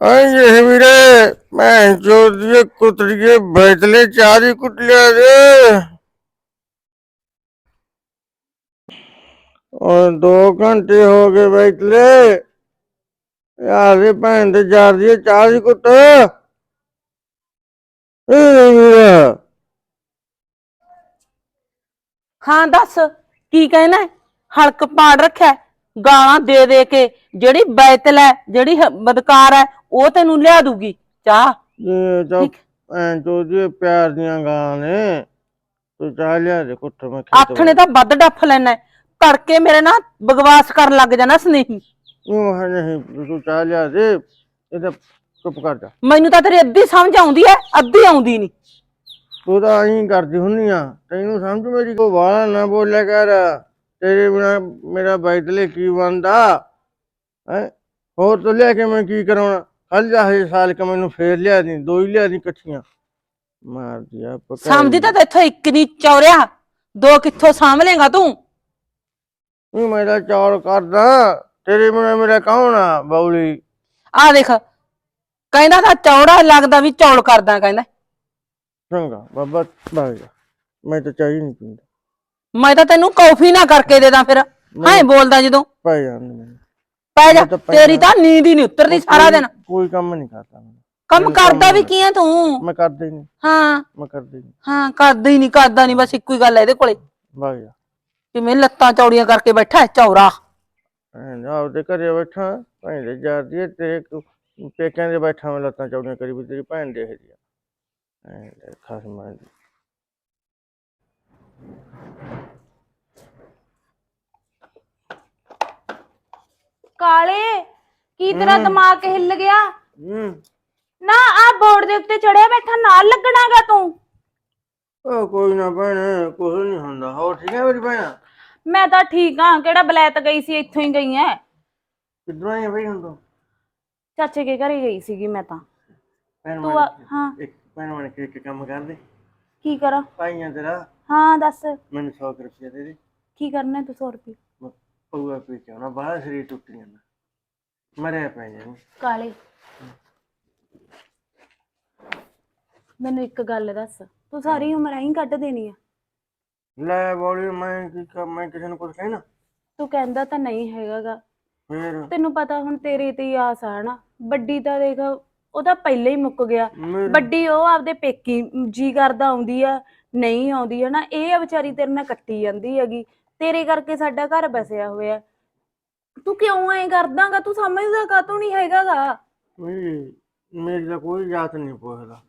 ਓਏ ਵੀਰੇ ਮੈਂ ਜੋਦੀਏ ਕੁਤਰੀਏ ਬੈਤਲੇ ਚਾਰੀ ਕੁੱਟਲਿਆ ਦੇ ਉਹ ਦੋ ਘੰਟੇ ਹੋ ਗਏ ਬੈਤਲੇ ਯਾਰੇ ਭੈਣ ਦੇ ਜਾਰ ਦੀ ਚਾਰੀ ਕੁੱਟ। ਏ ਵੀਰੇ। ਹਾਂ ਦੱਸ ਕੀ ਕਹਿਣਾ ਹੈ? ਹਲਕ ਪਾੜ ਰੱਖਿਆ ਹੈ, ਗਾਲਾਂ ਦੇ ਦੇ ਕੇ ਜਿਹੜੀ ਬੈਤਲ ਹੈ ਜਿਹੜੀ ਹ- ਬਦਕਾਰ ਹੈ ਉਹ ਤੈਨੂੰ ਲਿਆ ਦੂਗੀ। ਚਾਹ। ਠੀਕ। ਜੋਦੀਏ ਪਿਆਰ ਦੀਆਂ ਗਾਲਾਂ ਨੇ ਤੂੰ ਚਾਹ ਲਿਆ ਦੇ ਕੁੱਟ ਮੈਂ ਖੇਤ ਆਥਣੇ ਤਾਂ ਵੱਧ ਡੱਫ ਲੈਣਾ ਤੜਕੇ ਮੇਰੇ ਨਾਲ ਬਗਵਾਸ ਕਰਨ ਲੱਗ ਜਾਣਾ ਸਨੇਹੀ। ਉਹ ਹੈ ਨਹੀਂ ਤੂੰ ਚਾਹ ਲਿਆ ਦੇ ਇਹ ਤਾਂ ਚੁੱਪ ਕਰ ਜਾ। ਮੈਨੂੰ ਤਾਂ ਤੇਰੀ ਅੱਧੀ ਸਮਝ ਆਉਂਦੀ ਹੈ ਅੱਧੀ ਆਉਂਦੀ ਨਹੀਂ। ਤੂੰ ਤਾਂ ਐਂ ਕਰਦੀ ਹੁੰਨੀ ਆ ਤੈਨੂੰ ਸਮਝ ਮੇਰੀ ਕੋ ਵਾਲਾ ਨਾ ਬੋਲਿਆ ਕਰ। ਤੇਰੇ ਬਿਨਾ ਮੇਰਾ ਬੈਤਲੇ ਕੀ ਬੰਦਾ ਹੈ? ਹੋਰ ਤੋਂ ਲਿਆ ਕੇ ਮੈਂ ਕੀ ਕਰਾਉਣਾ? ਕੱਲ ਜਾ ਹਜੇ ਸਾਲ ਕ ਮੈਨੂੰ ਫੇਰ ਲਿਆ ਦੀ ਦੋ ਹੀ ਲਿਆ ਦੀ ਇਕੱਠੀਆਂ। ਮਾਰ ਦਿਆ ਪਕਾ ਸਮਝਦੀ ਤਾਂ ਇੱਥੋਂ ਇੱਕ ਨਹੀਂ ਚੌਰਿਆ। ਦੋ ਕਿੱਥੋਂ ਸਾਂਭ ਲੇਗਾ ਤੂੰ? ਨਹੀਂ ਮੇਰਾ ਚੌੜ ਕਰਦਾ। ਤੇਰੇ ਬਿਨਾ ਮੇਰਾ ਕੌਣ ਆ ਬੌਲੀ? ਆ ਦੇਖ ਕਹਿੰਦਾ ਤਾਂ ਚੌੜਾ ਲੱਗਦਾ ਵੀ ਚੌਲ ਕਰਦਾ ਕਹਿੰਦਾ। ਚੰਗਾ ਬਾਬਾ ਜਾ ਮੈਂ ਤਾਂ ਚਾਹ ਨਹੀਂ ਪੀਂਦਾ। ਮੈਂ ਤਾਂ ਤੈਨੂੰ ਕੌਫੀ ਨਾ ਕਰਕੇ ਦੇ ਦਾਂ ਫਿਰ। ਹਾਂ ਬੋਲਦਾ ਜਦੋਂ। ਪੈ ਜਾਂਦੇ ਪੈ ਜਾ। ਤੇਰੀ ਤਾਂ ਨੀਂਦ ਹੀ ਨਹੀਂ ਉਤਰਦੀ ਸਾਰਾ ਦਿਨ। ਕੋਈ ਕੰਮ ਨਹੀਂ ਕਰਦਾ ਮੈਂ। ਕੰਮ ਕਰਦਾ ਵੀ। ਕੀ ਆ ਤੂੰ? ਮੈਂ ਕਰਦਾ ਹੀ ਨਹੀਂ। ਹਾਂ। ਮੈਂ ਕਰਦਾ ਹੀ ਨਹੀਂ। ਹਾਂ ਕਰਦਾ ਹੀ ਨਹੀਂ ਕਰਦਾ ਨਹੀਂ ਬਸ ਇੱਕੋ ਹੀ ਗੱਲ ਹੈ ਇਹਦੇ ਕੋਲੇ। ਬਾਗ ਜਾ। ਜਿਵੇਂ ਲੱਤਾਂ ਚੌੜੀਆਂ ਕਰਕੇ ਬੈਠਾ ਹੈ ਚੌਰਾ। ਆਪਦੇ ਘਰੇ ਬੈਠਾ ਭੈਣ ਦੇ ਜਾਂਦੀ ਤੇ ਪੇਕਿਆਂ ਦੇ ਬੈਠਾ ਮੈਂ ਲੱਤਾਂ ਚੌੜੀਆਂ ਕਰੀ ਵੀ ਤੇਰੀ ਭੈਣ ਦੇ ਹਰੀ ਐ ਖਸਮਾਂ ਦੀ ਕਾਲੇ ਕੀ ਤੇਰਾ ਹਮ। ਦਿਮਾਗ ਹਿੱਲ ਗਿਆ? ਹੂੰ। ਨਾ ਆ ਬੋਰਡ ਦੇ ਉੱਤੇ ਚੜਿਆ ਬੈਠਾ ਨਾਲ ਲੱਗਣਾਗਾ ਤੂੰ? ਉਹ ਕੋਈ ਨਾ ਭੈਣ ਕੁਝ ਨਹੀਂ ਹੁੰਦਾ। ਹੋਰ ਠੀਕ ਹੈ ਮੇਰੀ ਭੈਣ? ਮੈਂ ਤਾਂ ਠੀਕ ਆ ਕਿਹੜਾ ਬਲੈਤ ਗਈ ਸੀ ਇੱਥੋਂ ਹੀ ਗਈ ਐ। ਕਿੱਧਰੋਂ ਆਈ ਭਈ ਹੁਣ ਤੂੰ? ਚਾਚੇ ਕੇ ਘਰੇ ਗਈ ਸੀਗੀ ਮੈਂ ਤਾਂ। ਭੈਣ ਤੂੰ ਆ- ਹਾਂ। ਇੱਕ ਭੈਣ ਬਣ ਕੇ ਇੱਕ ਕੰਮ ਕਰ ਦੇ। ਕੀ ਕਰਾਂ? ਭਾਈਆਂ ਤੇਰਾ ਹਾਂ ਦੱਸ। ਮੈਨੂੰ 100 ਰੁਪਏ ਦੇ ਦੇ। ਕੀ ਕਰਨਾ ਤੂੰ 100 ਰੁਪਏ ਪਊਆ ਪੀ ਕੇ ਆਉਣਾ ਬਾਹਰ ਸਰੀਰ ਟੁੱਟ ਜਾਂਦਾ। ਮਰਿਆ ਪੈ ਜਾਣੀ ਕਾਲੇ। ਮੈਨੂੰ ਇੱਕ ਗੱਲ ਦੱਸ ਤੂੰ ਸਾਰੀ ਉਮਰ ਐਂ ਕੱਢ ਦੇਣੀ ਆ। ਲੈ ਬੋਲੀ ਮੈਂ ਕੀ ਕਰ- ਮੈਂ ਕਿਸੇ ਨੂੰ ਕੁਝ ਕਹਿਣਾ? ਤੂੰ ਕਹਿੰਦਾ ਤਾਂ ਨਹੀਂ ਹੈਗਾਗਾ। ਫੇਰ? ਤੈਨੂੰ ਪਤਾ ਹੁਣ ਤੇਰੇ ਤੇ ਹੀ ਆਸ ਆ ਨਾ ਵੱਡੀ ਤਾਂ ਦੇਖ ਉਹਦਾ ਪਹਿਲਾਂ ਹੀ ਮੁੱਕ ਗਿਆ। ਮੇਰੀ- ਵੱਡੀ ਉਹ ਆਪਦੇ ਪੇਕੀ ਜੀ ਕਰਦਾ ਆਉਂਦੀ ਆ। ਨਹੀਂ ਆਉਂਦੀ ਹੈ ਨਾ ਇਹ ਆ ਵਿਚਾਰੀ ਤੇਰੇ ਨਾਲ ਕੱਟੀ ਜਾਂਦੀ ਹੈਗੀ ਤੇਰੇ ਕਰਕੇ ਸਾਡਾ ਘਰ ਬਸਿਆ ਹੋਇਆ। ਤੂੰ ਕਿਉਂ ਐਂ ਕਰਦਾਗਾ? ਤੂੰ ਸਮਝਦਾ ਕਾਤੋਂ ਨਹੀਂ ਹੈਗਾਗਾ? ਮੇਰੀ ਮੇਰੀ ਤਾਂ ਕੋਈ ਜਾਤ ਨਹੀਂ ਪੁੱਛਦਾ।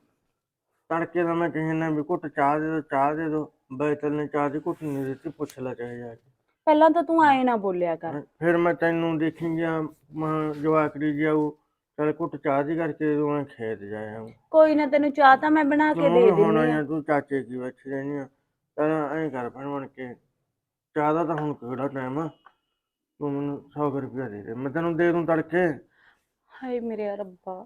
ਤੜਕੇ ਦਾ ਮੈਂ ਕਿਸੇ ਨੇ ਵੀ ਘੁੱਟ ਚਾਹ ਦੇ ਦੋ ਚਾਹ ਦੇ ਦੋ ਬੈਤਲ ਨੇ ਚਾਹ ਦੀ ਘੁੱਟ ਨਹੀਂ ਦਿੱਤੀ ਪੁੱਛ ਲੈ ਚਾਹੇ ਜਾ ਕੇ। ਪਹਿਲਾਂ ਤਾਂ ਤੂੰ ਐਂ ਨਾ ਬੋਲਿਆ ਕਰ। ਫਿਰ ਮੈਂ ਤੈਨੂੰ ਦੇਖੀ ਗਿਆ ਮਾਂ ਜਵਾਕੜੀ ਜਾਊ ਚਲ ਘੁੱਟ ਚਾਹ ਦੀ ਕਰਕੇ ਮੈਂ ਖੇਤ ਜਾਇਆ ਕੋਈ ਨਾ ਤੈਨੂੰ ਚਾਹ ਤਾਂ ਮੈਂ ਬਣਾ ਕੇ ਦੇ ਹੁਣ ਦਿੰਦੀ ਆ। ਆਈਆਂ ਤੂੰ ਚਾਚੇ ਕੀ ਬੈਠੀ ਰਹਿਨੀ ਆ। ਚੱਲ ਐਂ ਕਰ ਭੈਣ ਬਣ ਕੇ ਚਾਹ ਦਾ ਤਾਂ ਹੁਣ ਕਿਹੜਾ ਟਾਈਮ ਆ। ਤੂੰ ਮੈਨੂੰ 100 ਰੁਪਇਆ ਦੇ ਦੇ ਮੈਂ ਤੈਨੂੰ ਦੇ ਦੂੰ ਤੜਕੇ। ਹਾਏ ਮੇਰੇ ਰੱਬਾ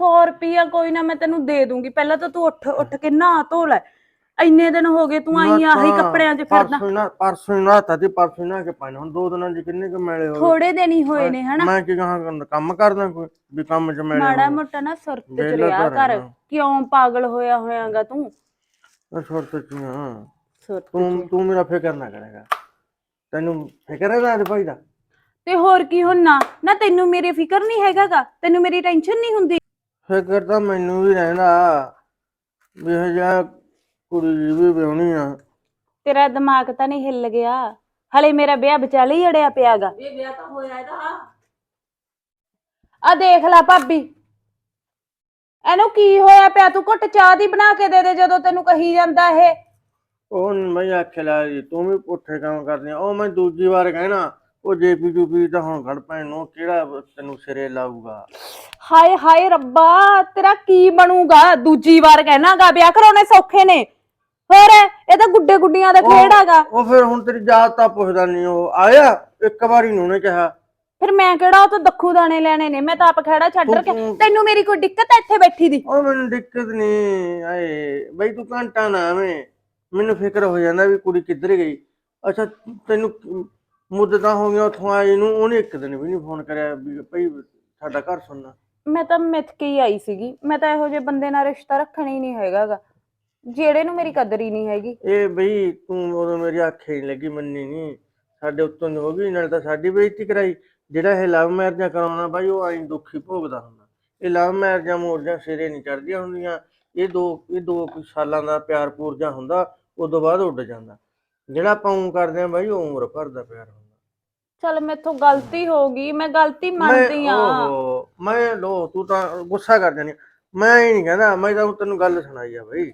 100 ਰੁਪਿਆ ਕੋਈ ਨਾ ਮੈਂ ਤੈਨੂੰ ਦੇ ਦੂੰਗੀ। ਪਹਿਲਾਂ ਤਾਂ ਤੂੰ ਉੱਠ ਉੱਠ ਕੇ ਨਹਾ ਧੋ ਲੈ। ਇੰਨੇ ਦਿਨ ਹੋ ਗਏ ਤੂੰ ਆਈ ਆਹੀ ਕੱਪੜਿਆਂ 'ਚ ਫਿਰਦਾ। ਪਰਸੋਂ ਨਾ ਪਰਸੋਂ ਨਾ ਤੇ ਪਰਸੋਂ ਨਾ ਕੇ ਪਾਣਾ ਹੁਣ ਦੋ ਦਿਨਾਂ ਚ ਕਿੰਨੇ ਕੁ ਮੈਲੇ ਹੋ ਥੋੜੇ ਦਿਨ ਹੀ ਹੋਏ ਨੇ ਹਨਾ? ਮੈਂ ਕੀ ਕਹਾਂ ਕੰਮ ਕਰਦਾ ਕੋਈ? ਵੀ ਕੰਮ ਚ ਮੈਲੇ ਮਾੜਾ ਮੋਟਾ ਨਾ ਸੁਰਤ ਚ ਵਿਹਲਾ ਤਾਂ ਕਰ ਰਹਿਣਾ। ਕਿਉਂ ਪਾਗਲ ਹੋਇਆ ਹੋਇਆਗਾ ਤੂੰ? ਗਏ ਸੁਰਤ ਚ ਨਾ ਸੁਰਤ ਤੂੰ ਤੂੰ ਮੇਰਾ ਫਿਕਰ ਨਾ ਕਰੇਗਾ। ਤੈਨੂੰ ਫਿਕਰ ਹੈ ਰਾਜ ਭਾਈ ਦਾ? ਤੇ ਹੋਰ ਕੀ ਹੁੰਨਾ? ਨਾ ਤੈਨੂੰ ਮੇਰੀ ਫਿਕਰ ਨਹੀਂ ਹੈਗਾਗਾ? ਤੈਨੂੰ ਮੇਰੀ ਟੈਨਸ਼ਨ ਨਹੀਂ ਹੁੰਦੀ? ਫਿਕਰ ਤਾਂ ਮੈਨੂੰ ਵੀ ਰਹਿੰਦਾ। ਵੀ ਇਹ ਜਾ ਕੁੜੀ ਜੀ ਵੀ ਵਿਆਹਣੀ ਆ। ਤੇਰਾ ਦਿਮਾਗ ਤਾਂ ਨਹੀਂ ਹਿੱਲ ਗਿਆ। ਹਲੇ ਮੇਰਾ ਵਿਆਹ ਵਿਚਾਲੇ ਹੀ ਅੜਿਆ ਪਿਆਗਾ। ਇਹ ਵਿਆਹ ਤਾਂ ਹੋਇਆ ਇਹਦਾ। ਆ ਦੇਖ ਲੈ ਭਾਬੀ। ਇਹਨੂੰ ਕੀ ਹੋਇਆ ਪਿਆ? ਤੂੰ ਘੁੱਟ ਚਾਹ ਦੀ ਬਣਾ ਕੇ ਦੇ ਦੇ ਜਦੋਂ ਤੈਨੂੰ ਕਹੀ ਜਾਂਦਾ ਇਹ। ਉਹ ਮੈਂ ਆਖਿਆ ਲੈ ਜੀ ਤੂੰ ਵੀ ਪੁੱਠੇ ਕੰਮ ਕਰਦੀ ਆ। ਉਹ ਮੈਂ ਦੂਜੀ ਵਾਰ ਕਹਿਣਾ ਉਹ ਜੇਪੀ ਜੂਪੀ ਤਾਂ ਹੁਣ ਘੜ ਪੈਣ ਨੂੰ ਕਿਹੜਾ ਤੈਨੂੰ ਸਿਰੇ ਲਾਊਗਾ? ਹਾਏ ਹਾਏ ਰੱਬਾ ਤੇਰਾ ਕੀ ਬਣੂਗਾ? ਦੂਜੀ ਵਾਰ ਕਹਿਣਾਗਾ ਵਿਆਹ ਕਰਾਉਣੇ ਸੌਖੇ ਨੇ। ਹੋਰ ਇਹ ਤਾਂ ਗੁੱਡੇ ਗੁੱਡੀਆਂ ਦਾ ਖੇਡ ਹੈਗਾ। ਉਹ ਫਿਰ ਹੁਣ ਤੇਰੀ ਜਾਤ ਤਾਂ ਪੁੱਛਦਾ ਨਹੀਂ ਉਹ ਆਇਆ? ਇੱਕ ਵਾਰੀ ਨੂੰ ਉਹਨੇ ਕਿਹਾ। ਫਿਰ ਮੈਂ ਕਿਹੜਾ ਉਹ ਤੋਂ ਦੱਖੂ ਦਾਣੇ ਲੈਣੇ ਨੇ? ਮੈਂ ਤਾਂ ਆਪ ਖੜਾ ਛੱਡ ਤੂੰ- ਤੈਨੂੰ ਮੇਰੀ ਕੋਈ ਦਿੱਕਤ ਹੈ ਇੱਥੇ ਬੈਠੀ ਦੀ? ਉਹ ਮੈਨੂੰ ਦਿੱਕਤ ਨਹੀਂ ਆਏ ਬਈ ਤੂੰ ਘੰਟਾ ਨਾ ਆਵੇਂ ਮੈਨੂੰ ਫਿਕਰ ਹੋ ਜਾਂਦਾ ਵੀ ਕੁੜੀ ਕਿੱਧਰ ਗਈ। ਅੱਛਾ ਤੈਨੂੰ ਮੁੱਦਤਾਂ ਹੋ ਗਈਆਂ ਉੱਥੋਂ ਆਈ ਨੂੰ ਉਹਨੇ ਇੱਕ ਦਿਨ ਵੀ ਨਹੀਂ ਫੋਨ ਕਰਿਆ ਵੀ ਭਈ ਸਾਡਾ ਘਰ ਸੁਣਨਾ। ਮੈਂ ਤਾਂ ਮਿੱਥ ਕੇ ਹੀ ਆਈ ਸੀਗੀ। ਮੈਂ ਤਾਂ ਇਹੋ ਜਿਹੇ ਬੰਦੇ ਨਾਲ ਰਿਸ਼ਤਾ ਰੱਖਣਾ ਹੀ ਨਹੀਂ ਹੈਗਾਗਾ ਜਿਹੜੇ ਨੂੰ ਮੇਰੀ ਕਦਰ ਹੀ ਨਹੀਂ ਹੈਗੀ। ਇਹ ਬਈ ਤੂੰ ਉਦੋਂ ਮੇਰੀ ਆਖੇ ਨਹੀਂ ਲੱਗੀ ਮੰਨੀ ਨਹੀਂ ਸਾਡੇ ਉੱਤੋਂ ਦੀ ਹੋ ਗਈ ਨਾਲ ਤਾਂ ਸਾਡੀ ਬੇਇੱਜ਼ਤੀ ਕਰਾਈ। ਜਿਹੜਾ ਇਹ ਲਵ ਮੈਰਿਜਾਂ ਕਰਾਉਣਾ ਬਾਈ ਉਹ ਆਈ ਦੁੱਖੀ ਭੋਗਦਾ ਹੁੰਦਾ। ਇਹ ਲਵ ਮੈਰਿਜਾਂ ਮੋਰਜਾਂ ਸਿਰੇ ਨਹੀਂ ਚੜਦੀਆਂ ਹੁੰਦੀਆਂ। ਇਹ ਦੋ ਇਹ ਦੋ ਕੁ ਸਾਲਾਂ ਦਾ ਪਿਆਰ ਪੂਰਜਾ ਹੁੰਦਾ ਉਦੋਂ ਬਾਅਦ ਉੱਡ ਜਾਂਦਾ। ਜਿਹੜਾ ਆਪਾਂ ਊਂ ਕਰਦੇ ਆ ਬਾਈ ਉਹ ਉਮਰ ਭਰ ਦਾ ਪਿਆਰ ਹੁੰਦਾ। ਚਲ ਮੈਥੋਂ ਗਲਤੀ ਹੋ ਗਈ ਮੈਂ ਗਲਤੀ ਮੰਨਦੀ ਆ। ਓਹੋ ਮੈਂ ਲੋ ਤੂੰ ਤਾਂ ਗੁੱਸਾ ਕਰ ਜਾਨੀ ਮੈਂ ਹੀ ਨਹੀਂ ਕਹਿੰਦਾ ਮੈਂ ਤਾਂ ਤੈਨੂੰ ਗੱਲ ਸੁਣਾਈ ਆ ਬਈ।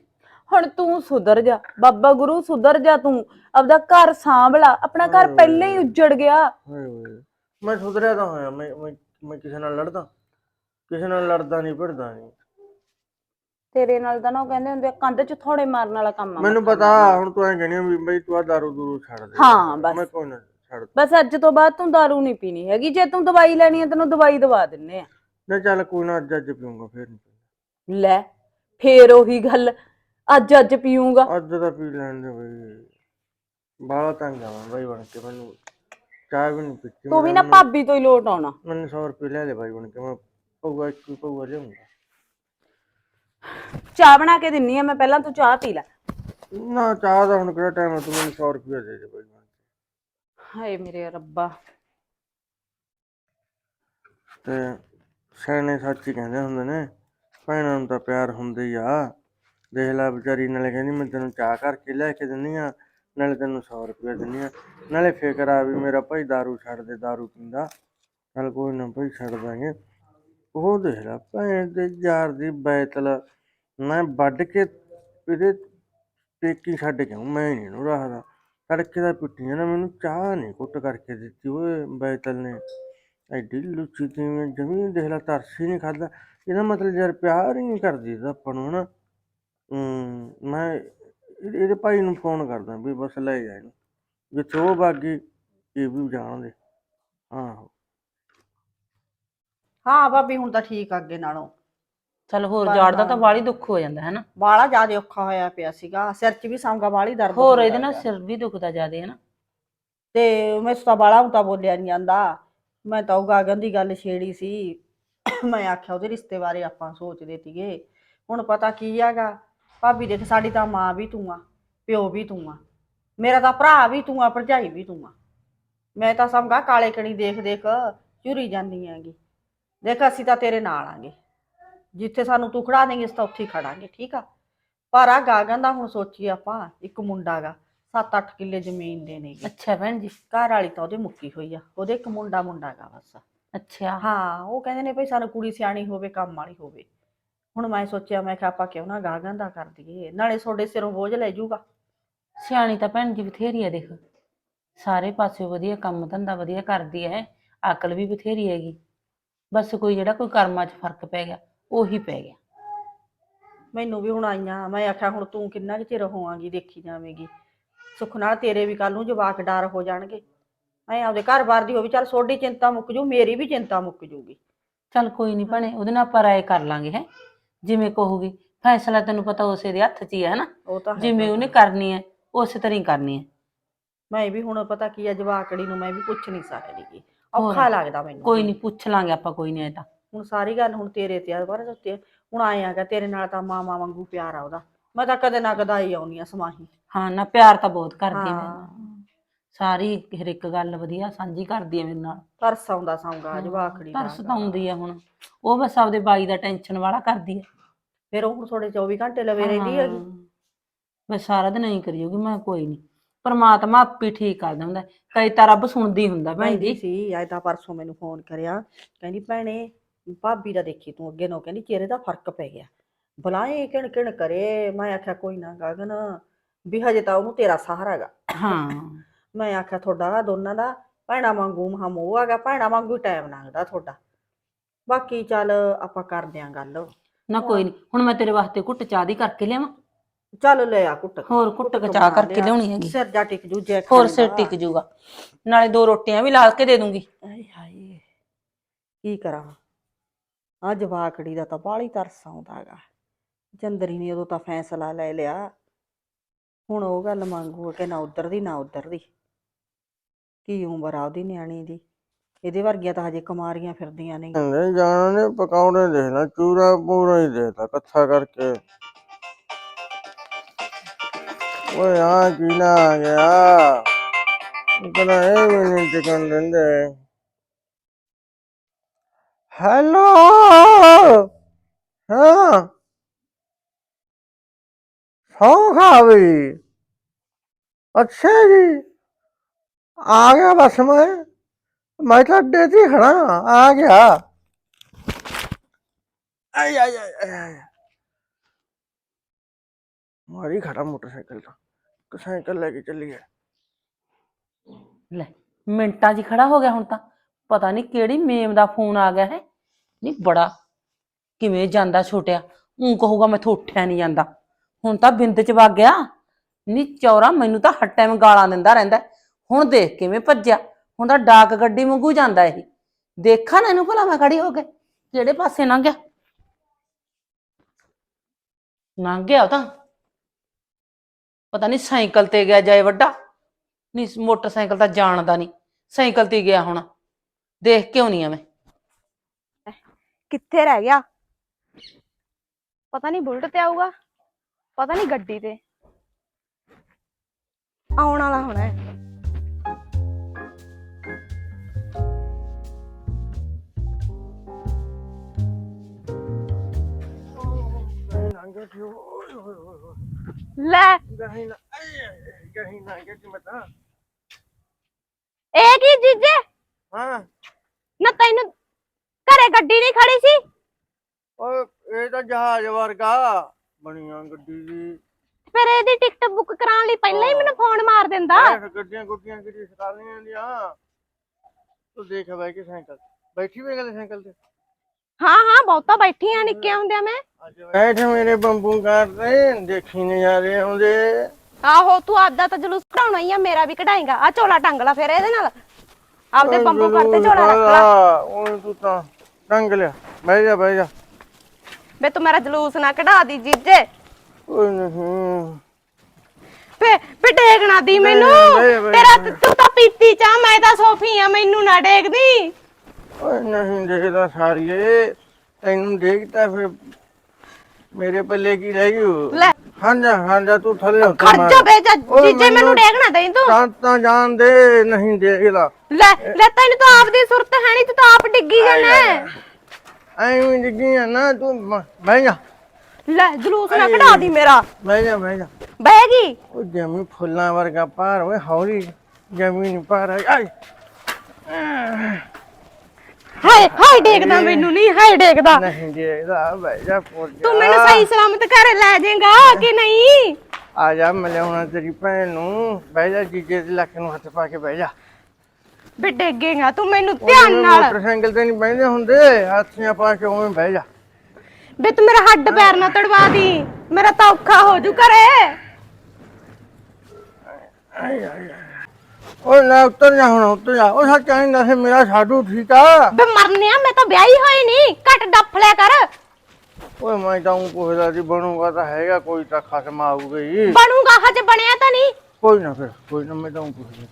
ਹੁਣ ਤੂੰ ਸੁਧਰ ਜਾ ਬਾਬਾ ਗੁਰੂ ਸੁਧਰ ਜਾ ਤੂੰ ਆਪਦਾ ਘਰ ਸਾਂਭਲਾ ਆਪਣਾ ਘਰ ਪਹਿਲਾਂ ਹੀ ਉੱਜੜ ਗਿਆ। ਹਾਏ ਓਏ ਮੈਂ ਸੁਧਰਿਆ ਤਾਂ ਹੋਇਆ ਮੈਂ ਮੈਂ ਮੈਂ ਕਿਸੇ ਨਾਲ ਲੜਦਾ ਕਿਸੇ ਨਾਲ ਲੜਦਾ ਨਹੀਂ ਭਿੜਦਾ ਨਹੀਂ। ਤੇਰੇ ਨਾਲ ਤਾਂ ਨਾ ਉਹ ਕਹਿੰਦੇ ਹੁੰਦੇ ਆ, ਕੰਧ 'ਚ ਥੋੜੇ ਮਾਰਨ ਵਾਲਾ ਕੰਮ ਆ ਮੈਨੂੰ ਪਤਾ ਹੁਣ ਤੂੰ ਐਂ ਕਹਿੰਦੀ ਆ ਵੀ ਬਈ ਤੂੰ ਆ ਦਾਰੂ ਦੂਰੂ ਛੱਡ ਦੇ। ਹਾਂ, ਬਸ। ਮੈਂ ਕੋਈ ਨਾ ਛੱਡ ਬਸ ਅੱਜ ਤੋਂ ਬਾਅਦ ਤੂੰ ਦਾਰੂ ਨਹੀਂ ਪੀਣੀ ਹੈਗੀ ਜੇ ਤੂੰ ਦਵਾਈ ਲੈਣੀ ਹੈ ਤੈਨੂੰ ਦਵਾਈ ਦਵਾ ਦਿੰਨੇ ਆ। ਨਾ ਚੱਲ ਕੋਈ ਨਾ ਅੱਜ ਅੱਜ ਪੀਊਂਗਾ ਫੇਰ ਨਹੀਂ। ਲੈ ਫੇਰ ਉਹੀ ਗੱਲ ਅੱਜ ਅੱਜ ਪੀਊਂਗਾ। ਅੱਜ ਦਾ ਪੀ ਲੈਣ ਦੇ ਬਈ। ਬਾਲਾ ਤੰਗ ਆਵਾਂ ਬਈ ਬਣ ਕੇ ਮੈਨੂੰ ਚਾਹ ਵੀ ਨਹੀਂ ਪੀਤੀ। ਤੂੰ ਵੀ ਨਾ ਮੈਨੂੰ- ਭਾਬੀ ਤੋਂ ਹੀ ਲੋਟ ਆਉਣਾ। ਮੈਨੂੰ 100 ਰੁਪਏ ਲੈ ਦੇ ਬਾਈ ਬਣ ਕੇ ਮੈਂ ਪਊਆ ਇੱਕ ਪਊਆ ਲਿਆਉਂਗਾ। ਚਾਹ ਬਣਾ ਕੇ ਦਿੰਨੀ ਆ ਮੈਂ ਪਹਿਲਾਂ ਤੂੰ ਚਾਹ ਪੀ ਲੈ। ਨਾ ਚਾਹ ਦਾ ਹੁਣ ਕਿਹੜਾ ਟਾਈਮ ਹੈ ਤੂੰ ਮੈਨੂੰ 100 ਰੁਪਏ ਦੇ ਦੇ ਬਾਈ ਬਣ ਕੇ। ਹਾਏ ਮੇਰੇ ਰੱਬਾ। ਤੇ ਸਿਆਣੇ ਸੱਚ ਹੀ ਕਹਿੰਦੇ ਹੁੰਦੇ ਨੇ ਭੈਣਾਂ ਨੂੰ ਤਾਂ ਪਿਆਰ ਹੁੰਦਾ ਹੀ ਆ। ਦੇਖ ਲੈ ਵਿਚਾਰੀ ਨਾਲੇ ਕਹਿੰਦੀ ਮੈਂ ਤੈਨੂੰ ਚਾਹ ਕਰਕੇ ਲੈ ਕੇ ਦਿੰਨੀ ਆ ਨਾਲੇ ਤੈਨੂੰ 100 ਰੁਪਏ ਦਿੰਨੀ ਆ ਨਾਲੇ ਫਿਕਰ ਆ ਵੀ ਮੇਰਾ ਭਾਈ दारू ਛੱਡ ਦੇ दारू ਪੀਂਦਾ ਚੱਲ ਕੋਈ ਨਾ ਭਾਈ ਛੱਡ ਦਾਂਗੇ ਉਹ ਦੇਖ ਲੈ ਭੈਣ ਦੇ ਯਾਰ ਦੀ ਬੈਤਲ ਮੈਂ ਵੱਢ ਕੇ ਇਹਦੇ ਪੇਕੀ ਛੱਡ ਕੇ ਆਊਂ, ਮੈਂ ਨਹੀਂ ਇਹਨੂੰ ਰੱਖਦਾ ਤੜਕੇ ਦਾ ਪਿੱਟੀਆਂ ਨਾ ਮੈਨੂੰ ਚਾਹ ਨਹੀਂ ਕੁੱਟ ਕਰਕੇ ਦਿੱਤੀ ਓਏ ਬੈਤਲ ਨੇ ਐਡੀ ਲੁੱਚੀ ਕਿਵੇਂ ਜਮੀਨ ਦੇਖ ਲਾ ਤਰਸ ਹੀ ਨਹੀਂ ਖਾਦਾ ਇਹਦਾ ਮਤਲਬ ਯਾਰ ਪਿਆਰ ਹੀ ਨਹੀਂ ਕਰਦੀ ਇਹਦਾ ਆਪਾਂ ਨੂੰ ਹਨਾ ਹਮ, ਮੈਂ ਇਹ- ਇਹਦੇ ਭਾਈ ਨੂੰ ਫੋਨ ਕਰਦਾ ਵੀ ਬਸ ਲੈ ਜਾ ਇਹਨੂੰ। ਜਿੱਥੇ ਉਹ ਬਾਗੀ ਇਹ ਵੀ ਜਾਣਦੇ। ਆਹੋ ਹਾਂ ਭਾਬੀ ਹੁਣ ਤਾਂ ਠੀਕ ਆ ਅੱਗੇ ਨਾਲੋਂ। ਚਲ ਹੋਰ ਪਰ ਜਾੜਦਾ ਤਾਂ ਹਾਂ। ਵਾਲੀ ਦੁੱਖ ਹੋ ਜਾਂਦਾ ਹੈ ਨਾ ਬਾਲਾ ਜ਼ਿਆਦਾ ਔਖਾ ਹੋਇਆ ਪਿਆ ਸੀਗਾ। ਸਿਰ 'ਚ ਵੀ ਸਾਂਗਾ ਬਾਲੀ ਦਰਦ ਹੋਰ ਹੁੰਦਾ ਇਹਦੇ ਨਾਲ। ਸਿਰ ਵੀ ਦੁਖਦਾ ਜ਼ਿਆਦੇ ਹੈ ਨਾ ਤੇ ਮੈਂ ਤਾਂ ਬਾਲਾ ਹੁਣ ਤਾਂ ਬੋਲਿਆ ਨਹੀਂ ਜਾਂਦਾ। ਮੈਂ ਤਾਂ ਉਹ ਗਾਗਨ ਦੀ ਗੱਲ ਛੇੜੀ ਸੀ। ਮੈਂ ਆਖਿਆ ਉਹਦੇ ਰਿਸ਼ਤੇ ਬਾਰੇ ਆਪਾਂ ਸੋਚਦੇ ਸੀਗੇ। ਹੁਣ ਪਤਾ ਕੀ ਹੈਗਾ? ਭਾਬੀ ਦੇਖ ਸਾਡੀ ਤਾਂ ਮਾਂ ਵੀ ਤੂੰ ਆ ਪਿਓ ਵੀ ਤੂੰ ਆ ਮੇਰਾ ਤਾਂ ਭਰਾ ਵੀ ਤੂੰ ਆ ਭਰਜਾਈ ਵੀ ਤੂੰ ਆ। ਮੈਂ ਤਾਂ ਸਮਝਾ ਕਾਲੇ ਕਣੀ ਦੇਖ ਦੇਖ ਚੁਰੀ ਜਾਂਦੀ ਹੈਗੀ। ਦੇਖ ਅਸੀਂ ਤਾਂ ਤੇਰੇ ਨਾਲ ਆਂਗੇ। ਜਿੱਥੇ ਸਾਨੂੰ ਤੂੰ ਖੜਾ ਦੇਂਗੀ ਅਸੀਂ ਤਾਂ ਉੱਥੇ ਹੀ ਖੜਾਂਗੇ ਠੀਕ ਆ? ਪਰ ਆ ਗਾਗਨ ਦਾ ਹੁਣ ਸੋਚੀਏ ਆਪਾਂ ਇੱਕ ਮੁੰਡਾ ਗਾ 7-8 ਕਿੱਲੇ ਜ਼ਮੀਨ ਦੇ ਨੇਗੇ ਅੱਛਾ ਭੈਣ ਜੀ। ਘਰ ਵਾਲੀ ਤਾਂ ਉਹਦੇ ਮੁੱਕੀ ਹੋਈ ਆ ਉਹਦੇ ਇੱਕ ਮੁੰਡਾ ਮੁੰਡਾ ਗਾ ਬਸ। ਅੱਛਾ। ਹਾਂ ਉਹ ਕਹਿੰਦੇ ਨੇ ਭਈ ਸਾਨੂੰ ਕੁੜੀ ਸਿਆਣੀ ਹੋਵੇ ਕੰਮ ਵਾਲੀ ਹੋਵੇ। ਹੁਣ ਮੈਂ ਸੋਚਿਆ ਮੈਂ ਕਿਹਾ ਆਪਾਂ ਕਿਉਂ ਨਾ ਗਾਗਨ ਦਾ ਕਰ ਦਈਏ ਨਾਲੇ ਤੁਹਾਡੇ ਸਿਰੋਂ ਬੋਝ ਲੈ ਜਾਊਗਾ। ਸਿਆਣੀ ਤਾਂ ਭੈਣ ਜੀ ਬਥੇਰੀ ਹੈ ਦੇਖ। ਸਾਰੇ ਪਾਸੇ ਵਧੀਆ ਕੰਮ ਧੰਦਾ ਵਧੀਆ ਕਰਦੀ ਹੈ ਅਕਲ ਵੀ ਬਥੇਰੀ ਹੈਗੀ। ਬਸ ਕੋਈ ਜਿਹੜਾ ਕੋਈ ਕਰਮਾਂ 'ਚ ਫ਼ਰਕ ਪੈ ਗਿਆ ਉਹੀ ਪੈ ਗਿਆ। ਮੈਨੂੰ ਵੀ ਹੁਣ ਆਈਆਂ ਮੈਂ ਆਖਿਆ ਹੁਣ ਤੂੰ ਕਿੰਨਾ ਕੁ ਚਿਰ ਹੋਵਾਂਗੀ ਦੇਖੀ ਜਾਵੇਂਗੀ। ਸੁੱਖ ਨਾਲ ਤੇਰੇ ਵੀ ਕੱਲ ਨੂੰ ਜਵਾਕ ਡਰ ਹੋ ਜਾਣਗੇ। ਮੈਂ ਆਪਦੇ ਘਰ-ਬਾਰ ਦੀ ਹੋਵੇ ਚੱਲ ਤੁਹਾਡੀ ਚਿੰਤਾ ਮੁੱਕ ਜੂ ਮੇਰੀ ਵੀ ਚਿੰਤਾ ਮੁੱਕ ਜੂਗੀ। ਚੱਲ ਕੋਈ ਨਹੀਂ ਭੈਣੇ ਉਹਦੇ ਨਾਲ ਆਪਾਂ ਰਾਏ ਕਰ ਲਾਂਗੇ ਹੈ। ਜਿਵੇਂ ਕਹੂਗੀ ਫੈਸਲਾ ਤੈਨੂੰ ਪਤਾ ਉਸੇ ਦੇ ਹੱਥ 'ਚ ਹੀ ਹੈ ਨਾ ਉਹ ਤਾਂ ਜਿਵੇਂ। ਉਹਨੇ ਕਰਨੀ ਹੈ ਉਸੇ ਤਰ੍ਹਾਂ ਹੀ ਕਰਨੀ ਹੈ। ਮੈਂ ਵੀ ਹੁਣ ਪਤਾ ਕੀ ਆ ਜਵਾਕੜੀ ਨੂੰ ਮੈਂ ਵੀ ਪੁੱਛ ਨਹੀਂ ਸਕਦੀ ਗੀ। ਹੋਰ। ਔਖਾ ਲੱਗਦਾ ਮੈਨੂੰ ਕੋਈ ਨਹੀਂ ਪੁੱਛ ਲਾਂਗੇ ਆਪਾਂ ਕੋਈ ਨਹੀਂ ਤਾਂ। ਹੁਣ ਸਾਰੀ ਗੱਲ ਹੁਣ ਤੇਰੇ ਤੇ ਆ ਪਰ ਉੱਤੇ ਹੁਣ ਆਏ ਆਗਾ ਤੇਰੇ ਨਾਲ ਤਾਂ ਮਾਮਾ ਵਾਂਗੂ ਪਿਆਰ ਆ ਉਹਦਾ। ਮੈਂ ਤਾਂ ਕਦੇ ਨਾ ਕਦਾਈ ਆਉਣੀ ਆ ਸਮਾਹੀ। ਹਾਂ ਨਾ ਪਿਆਰ ਤਾਂ ਬਹੁਤ ਕਰਦੀ ਹਾਂ। ਸਾਰੀ ਹਰ ਇੱਕ ਗੱਲ ਵਧੀਆ ਸਾਂਝੀ ਕਰਦੀ ਹੈ ਮੇਰੇ ਨਾਲ। ਤਰਸ ਆਉਂਦਾ ਸੌਂਗਾ ਜਵਾਕੜੀ ਦਾ ਤਰਸ ਤਾਂ ਆਉਂਦੀ ਹੈ ਹੁਣ। ਉਹ ਬਸ ਆਪਦੇ ਬਾਈ ਦਾ ਟੈਨਸ਼ਨ ਵਾਲਾ ਕਰਦੀ ਹੈ ਫਿਰ ਉਹ ਥੋੜੇ 24 ਘੰਟੇ ਲਵੇ ਰਹਿੰਦੀ ਹੈਗੀ। ਬਸ ਸਾਰਾ ਦਿਨ ਐਂ ਕਰੀ ਜਾਊਗੀ ਮੈਂ ਕੋਈ ਨਹੀਂ ਪਰਮਾਤਮਾ ਆਪੇ ਠੀਕ ਕਰ ਦਿੰਦਾ। ਕਈ ਤਾਂ ਰੱਬ ਸੁਣਦੀ ਹੁੰਦਾ ਭੈਣ ਜੀ। ਸੀ ਅੱਜ ਤਾਂ ਪਰਸੋਂ ਮੈਨੂੰ ਫੋਨ ਕਰਿਆ। ਕਹਿੰਦੀ ਭੈਣੇ ਭਾਬੀ ਦਾ ਦੇਖੀ ਤੂੰ ਅੱਗੇ ਨੂੰ। ਕਹਿੰਦੀ ਚਿਹਰੇ ਦਾ ਫ਼ਰਕ ਪੈ ਗਿਆ। ਬੁਲਾਏ ਕਿਣ ਕਿਣ ਕਰੇ। ਮੈਂ ਆਖਿਆ ਕੋਈ ਨਾ ਗਗਨ ਵੀ ਹਜੇ ਤਾਂ ਉਹਨੂੰ ਤੇਰਾ ਸਹਾਰਾ ਹੈਗਾ। ਹਾਂ। ਮੈਂ ਆਖਿਆ ਤੁਹਾਡਾ ਦੋਨਾਂ ਦਾ ਭੈਣਾ ਵਾਂਗੂ ਮਹਾ ਮੋਹ ਹੈਗਾ ਭੈਣਾ ਵਾਂਗੂ ਟਾਈਮ ਲੰਘਦਾ ਤੁਹਾਡਾ। ਬਾਕੀ ਚੱਲ ਆਪਾਂ ਕਰਦੇ ਆਂ ਗੱਲ। ਨਾ ਕੋਈ ਨਹੀਂ ਹੁਣ ਮੈਂ ਤੇਰੇ ਵਾਸਤੇ ਘੁੱਟ ਚਾਹ ਦੀ ਕਰਕੇ ਲਿਆਵਾਂ। ਚੱਲ ਲੈ ਆ ਕੁੱਟ ਹੋਰ ਘੁੱਟ ਕੁ ਚਾਹ ਕਰਕੇ ਲਿਆ। ਲਿਆਉਣੀ ਹੈਗੀ। ਸਿਰ ਜਾ ਟਿਕ ਜੂ ਜੇ ਹੋਰ ਸਿਰ ਟਿਕ ਜੂਗਾ। ਨਾਲੇ ਦੋ ਰੋਟੀਆਂ ਵੀ ਲਾ ਕੇ ਦੇ ਦੂੰਗੀ। ਆਏ ਹਾਏ ਕੀ ਕਰਾਂ? ਆ ਜਵਾਕੜੀ ਦਾ ਤਾਂ ਬਾਹਲੀ ਤਰਸ ਆਉਂਦਾ ਹੈਗਾ। ਚੰਦਰੀ ਨੇ ਉਦੋਂ ਤਾਂ ਫੈਸਲਾ ਲੈ ਲਿਆ। ਹੁਣ ਉਹ ਗੱਲ ਮੰਗੂ ਕਿ ਨਾ ਉਧਰ ਦੀ ਨਾ ਉਧਰ ਦੀ। ਕੀ ਉਮਰ ਆ ਉਹਦੀ ਨਿਆਣੀ ਦੀ? ਇਹਦੇ ਵਰਗੀਆਂ ਤਾਂ ਹਜੇ ਕੁਮਾਰੀਆਂ ਫਿਰਦੀਆਂ ਨੇ ਕਹਿੰਦੇ ਜਾਣਾ ਨੇ ਪਕੌੜੇ ਦੇਖਣਾ, ਚੂਰਾ ਪੂਰਾ ਹੀ ਦੇਤਾ ਇਕੱਠਾ ਕਰਕੇ। ਓਏ, ਆ ਕੀ ਨਾ ਆ ਗਿਆ? ਇਤਨਾ ਇਹ ਵੀ ਨਹੀਂ ਟਿਕਣ ਦਿੰਦੇ। ਹੈਲੋ? ਹਾਂ? ਸੌ ਖਾਵੀ ਅੱਛਾ ਜੀ। ਆ ਗਿਆ ਬਸ ਮੈਂ। ਮੈਂ ਤਾਂ ਅੱਡੇ ਤੇ ਖੜਾ ਆ ਗਿਆ। ਆਈ ਆਈ ਆਈ ਮਾਰੀ ਖੜਾ ਮੋਟਰਸਾਈਕਲ ਤਾਂ। ਕਿ ਸਾਈਕਲ ਲੈ ਕੇ ਚੱਲੀ ਗਿਆ ਲੈ, ਮਿੰਟਾਂ 'ਚ ਹੀ ਖੜਾ ਹੋ ਗਿਆ ਹੁਣ ਤਾਂ। ਪਤਾ ਨਹੀਂ ਕਿਹੜੀ ਮੇਮ ਦਾ ਫੋਨ ਆ ਗਿਆ ਹੈ। ਨਹੀਂ, ਬੜਾ ਕਿਵੇਂ ਜਾਂਦਾ ਛੋਟਿਆ। ਉਹ ਕਹੂਗਾ ਮੈਂ ਉੱਠਿਆ ਨਹੀਂ ਜਾਂਦਾ। ਹੁਣ ਤਾਂ ਬਿੰਦ 'ਚ ਵਗ ਗਿਆ। ਨਹੀਂ, ਚੌਰਾ ਮੈਨੂੰ ਤਾਂ ਹਰ ਟਾਈਮ ਗਾਲਾਂ ਦਿੰਦਾ ਰਹਿੰਦਾ। ਹੈ। ਹੁਣ ਦੇਖ ਕਿਵੇਂ ਭੱਜਿਆ, ਹੁਣ ਤਾਂ ਡਾਕ ਗੱਡੀ ਵਾਂਗੂ ਜਾਂਦਾ ਇਹ। ਦੇਖਾਂ ਨਾ ਇਹਨੂੰ ਭਲਾ ਮੈਂ ਖੜੀ ਹੋ ਕੇ, ਕਿਹੜੇ ਪਾਸੇ ਲੰਘ ਗਿਆ? ਲੰਘ ਗਿਆ ਉਹ ਤਾਂ। ਪਤਾ ਨਹੀਂ ਸਾਈਕਲ ਤੇ ਗਿਆ ਜਾਏ ਵੱਡਾ ਨਹੀਂ ਮੋਟਰਸਾਈਕਲ ਤਾਂ ਜਾਣਦਾ ਨਹੀਂ ਸਾਈਕਲ ਤੇ ਗਿਆ ਹੁਣ। ਦੇਖ ਕਿਉਂ ਨਹੀਂ ਆ ਕਿੱਥੇ ਰਹਿ ਗਿਆ? ਪਤਾ ਨਹੀਂ ਬੁਲਟ ਤੇ ਆਊਗਾ, ਪਤਾ ਨਹੀਂ ਗੱਡੀ ਤੇ। ਆਉਣ ਵਾਲਾ ਹੋਣਾ ਹੈ। ਲੈ। ਗਹੀਂ ਨਾ ਗਹੀਂ ਨਾ ਕਿ ਮੈਂ ਤਾਂ ਇਹ ਕੀ ਜੀਜੇ? ਹਾਂ। ਨਾ ਤੈਨੂੰ ਘਰੇ ਗੱਡੀ ਨਹੀਂ ਖੜੀ ਸੀ? ਓਏ ਇਹ ਤਾਂ ਜਹਾਜ਼ ਵਰਗਾ ਬਣੀਆਂ ਗੱਡੀ ਦੀ ਫਿਰ ਇਹਦੀ ਟਿਕਟ ਬੁੱਕ ਕਰਾਉਣ ਲਈ ਪਹਿਲਾਂ ਹੀ ਮੈਨੂੰ ਫੋਨ ਮਾਰ ਦਿੰਦਾ। ਦੇਖ ਗੱਡੀਆਂ ਗੁੱਡੀਆਂ ਕਿਹੜੀ ਸਕਾਲੀਆਂ ਦੀਆਂ ਤੂੰ ਦੇਖ ਬਾਈ ਕਿ ਸਾਈਕਲ ਬੈਠੀ ਗੱਲ ਸਾਈਕਲ ਤੇ? ਹਾਂ ਹਾਂ ਬਹੁਤਾ ਬੈਠੀ ਆ ਨਿੱਕੇ ਹੁੰਦਿਆਂ ਮੈਂ। ਬੈਠ ਮੇਰੇ ਬੰਬੂ ਕਰਦੇ ਦੇਖੀ ਨਜ਼ਾਰੇ ਆਉਂਦੇ। ਆਹੋ ਤੂੰ ਆਪਦਾ ਤਾਂ ਜਲੂਸ ਕਢਾਉਣਾ ਹੀ ਆ ਮੇਰਾ ਵੀ ਕਢਾਏਗਾ। ਆ ਝੋਲਾ ਟੰਗ ਲਾ ਫਿਰ ਇਹਦੇ ਨਾਲ। ਆਪਦੇ ਬੰਬੂ ਕਰਤੇ ਝੋਲਾ ਰੱਖ ਲਾ। ਉਹ ਤੂੰ ਤਾਂ ਟੰਗ ਲਿਆ। ਬਹਿ ਜਾ ਬਹਿ ਜਾ। ਵੇ ਤੂੰ ਮੇਰਾ ਜਲੂਸ ਨਾ ਕਢਾ ਦੀ ਜੀਜੇ। ਓਏ ਨਹੀਂ। ਵੇ ਵੇ ਡੇਗਣਾ ਦੀ ਮੈਨੂੰ। ਤੇਰਾ ਤੂੰ ਤਾਂ ਪੀਤੀ ਚਾ ਮੈਂ ਤਾਂ ਸੋਫੀ ਆ ਮੈਨੂੰ ਨਾ ਡੇਗਦੀ। ਓਏ ਨਹੀਂ ਦੇਖਦਾ ਸਾਰੀਏ। ਤੈਨੂੰ ਦੇਖਦਾ ਫਿਰ ਮੇਰੇ ਪੱਲੇ ਕੀ ਰਹਿ ਗਈ ਲੈ। ਹਾਂ ਜਾ ਹਾਂ ਜਾ ਤੂੰ ਥੱਲੇ ਉੱਤੇ ਖੜ ਜਾ ਵੇ ਜਾ ਓਏ ਜੀਜੇ ਮੈਨੂੰ ਡੇਗਣਾ ਦੇਈਂ ਤੂੰ ਤਾਂ ਤਾਂ ਜਾਣ ਦੇ ਨਹੀਂ ਦੇਖਦਾ। ਲੈ ਲੈ ਤੈਨੂੰ ਤਾਂ ਆਪਦੀ ਸੁਰਤ ਹੈ ਨਹੀਂ ਤੂੰ ਤਾਂ ਆਪ ਡਿੱਗੀ ਜਾਣਾ। ਐਵੇਂ ਡਿੱਗੀ ਆ ਨਾ ਤੂੰ ਮ- ਬਹਿ ਜਾ। ਲੈ ਜਲੂਸ ਨਾ ਕਢਾ ਦੀ ਮੇਰਾ। ਬਹਿ ਜਾ ਬਹਿ ਜਾ। ਬਹਿ ਗਈ। ਉਹ ਜਮੀ ਫੁੱਲਾਂ ਵਰਗਾ ਪਾਰ ਓਏ ਹੌਲੀ ਜ਼ਮੀਨ ਪਾਰ ਆਈ ਹਾਏ ਹਾਏ ਡੇਗਦਾ ਮੈਨੂੰ ਨਹੀਂ ਹਾਏ ਡੇਗਦਾ। ਨਹੀਂ ਦੇਖਦਾ ਬਹਿ ਜਾ ਪੁੱਤ ਤੂੰ ਮੈਨੂੰ ਸਹੀ ਸਲਾਮਤ ਘਰ ਲੈ ਜਾਏਗਾ ਕਿ ਨਹੀਂ? ਆ ਜਾ ਮਿਲਿਆਉਣਾ ਤੇਰੀ ਭੈਣ ਨੂੰ। ਬਹਿ ਜਾ ਜੀਜੇ ਦੇ ਲੱਕ ਨੂੰ ਹੱਥ ਪਾ ਕੇ ਬਹਿ ਜਾ। ਬੇ ਡੇਗੇਗਾ ਤੂੰ ਮੈਨੂੰ ਧਿਆਨ ਨਾਲ ਮੋਟਰਸਾਈਕਲ ਤੇ ਨਹੀਂ ਬਹਿੰਦੇ ਹੁੰਦੇ। ਹੱਥੀਆਂ ਪਾ ਕੇ ਉਵੇਂ ਬਹਿ ਜਾ। ਬੇ ਤੂੰ ਮੇਰਾ ਹੱਡ ਪੈਰ ਨਾ ਤੜਵਾ ਦੀ। ਮੇਰਾ ਤਾਂ ਔਖਾ ਹੋ ਜੂ ਘਰੇ। ਓਏ ਨਾ ਉੱਤਰ ਜਾ ਹੁਣ ਉੱਤਰ ਜਾ। ਉਹ ਸੱਚ ਕਹਿੰਦਾ ਸੀ ਮੇਰਾ ਸਾਡੂ ਠੀਕ ਆ। ਬੇ ਮਰਨਿਆ ਮੈਂ ਤਾਂ ਵਿਆਹੀ ਹੋਈ ਨਹੀਂ। ਘੱਟ ਡੱਫ ਲਿਆ ਕਰ। ਓਏ ਮੈਂ ਤਾਂ ਉਹ ਪੁੱਛਦਾ ਸੀ ਬਣੂਗਾ ਤਾਂ ਹੈਗਾ ਕੋਈ ਤਾਂ ਖਸਮ ਆਊਗਾ ਹੀ। ਬਣੂਗਾ ਹਜੇ ਬਣਿਆ ਤਾਂ ਨਹੀਂ। ਕੋਈ ਨਾ ਫਿਰ ਕੋਈ ਨਾ ਮੈਂ ਤਾਂ ਊਂ ਪੁੱਛਦਾ।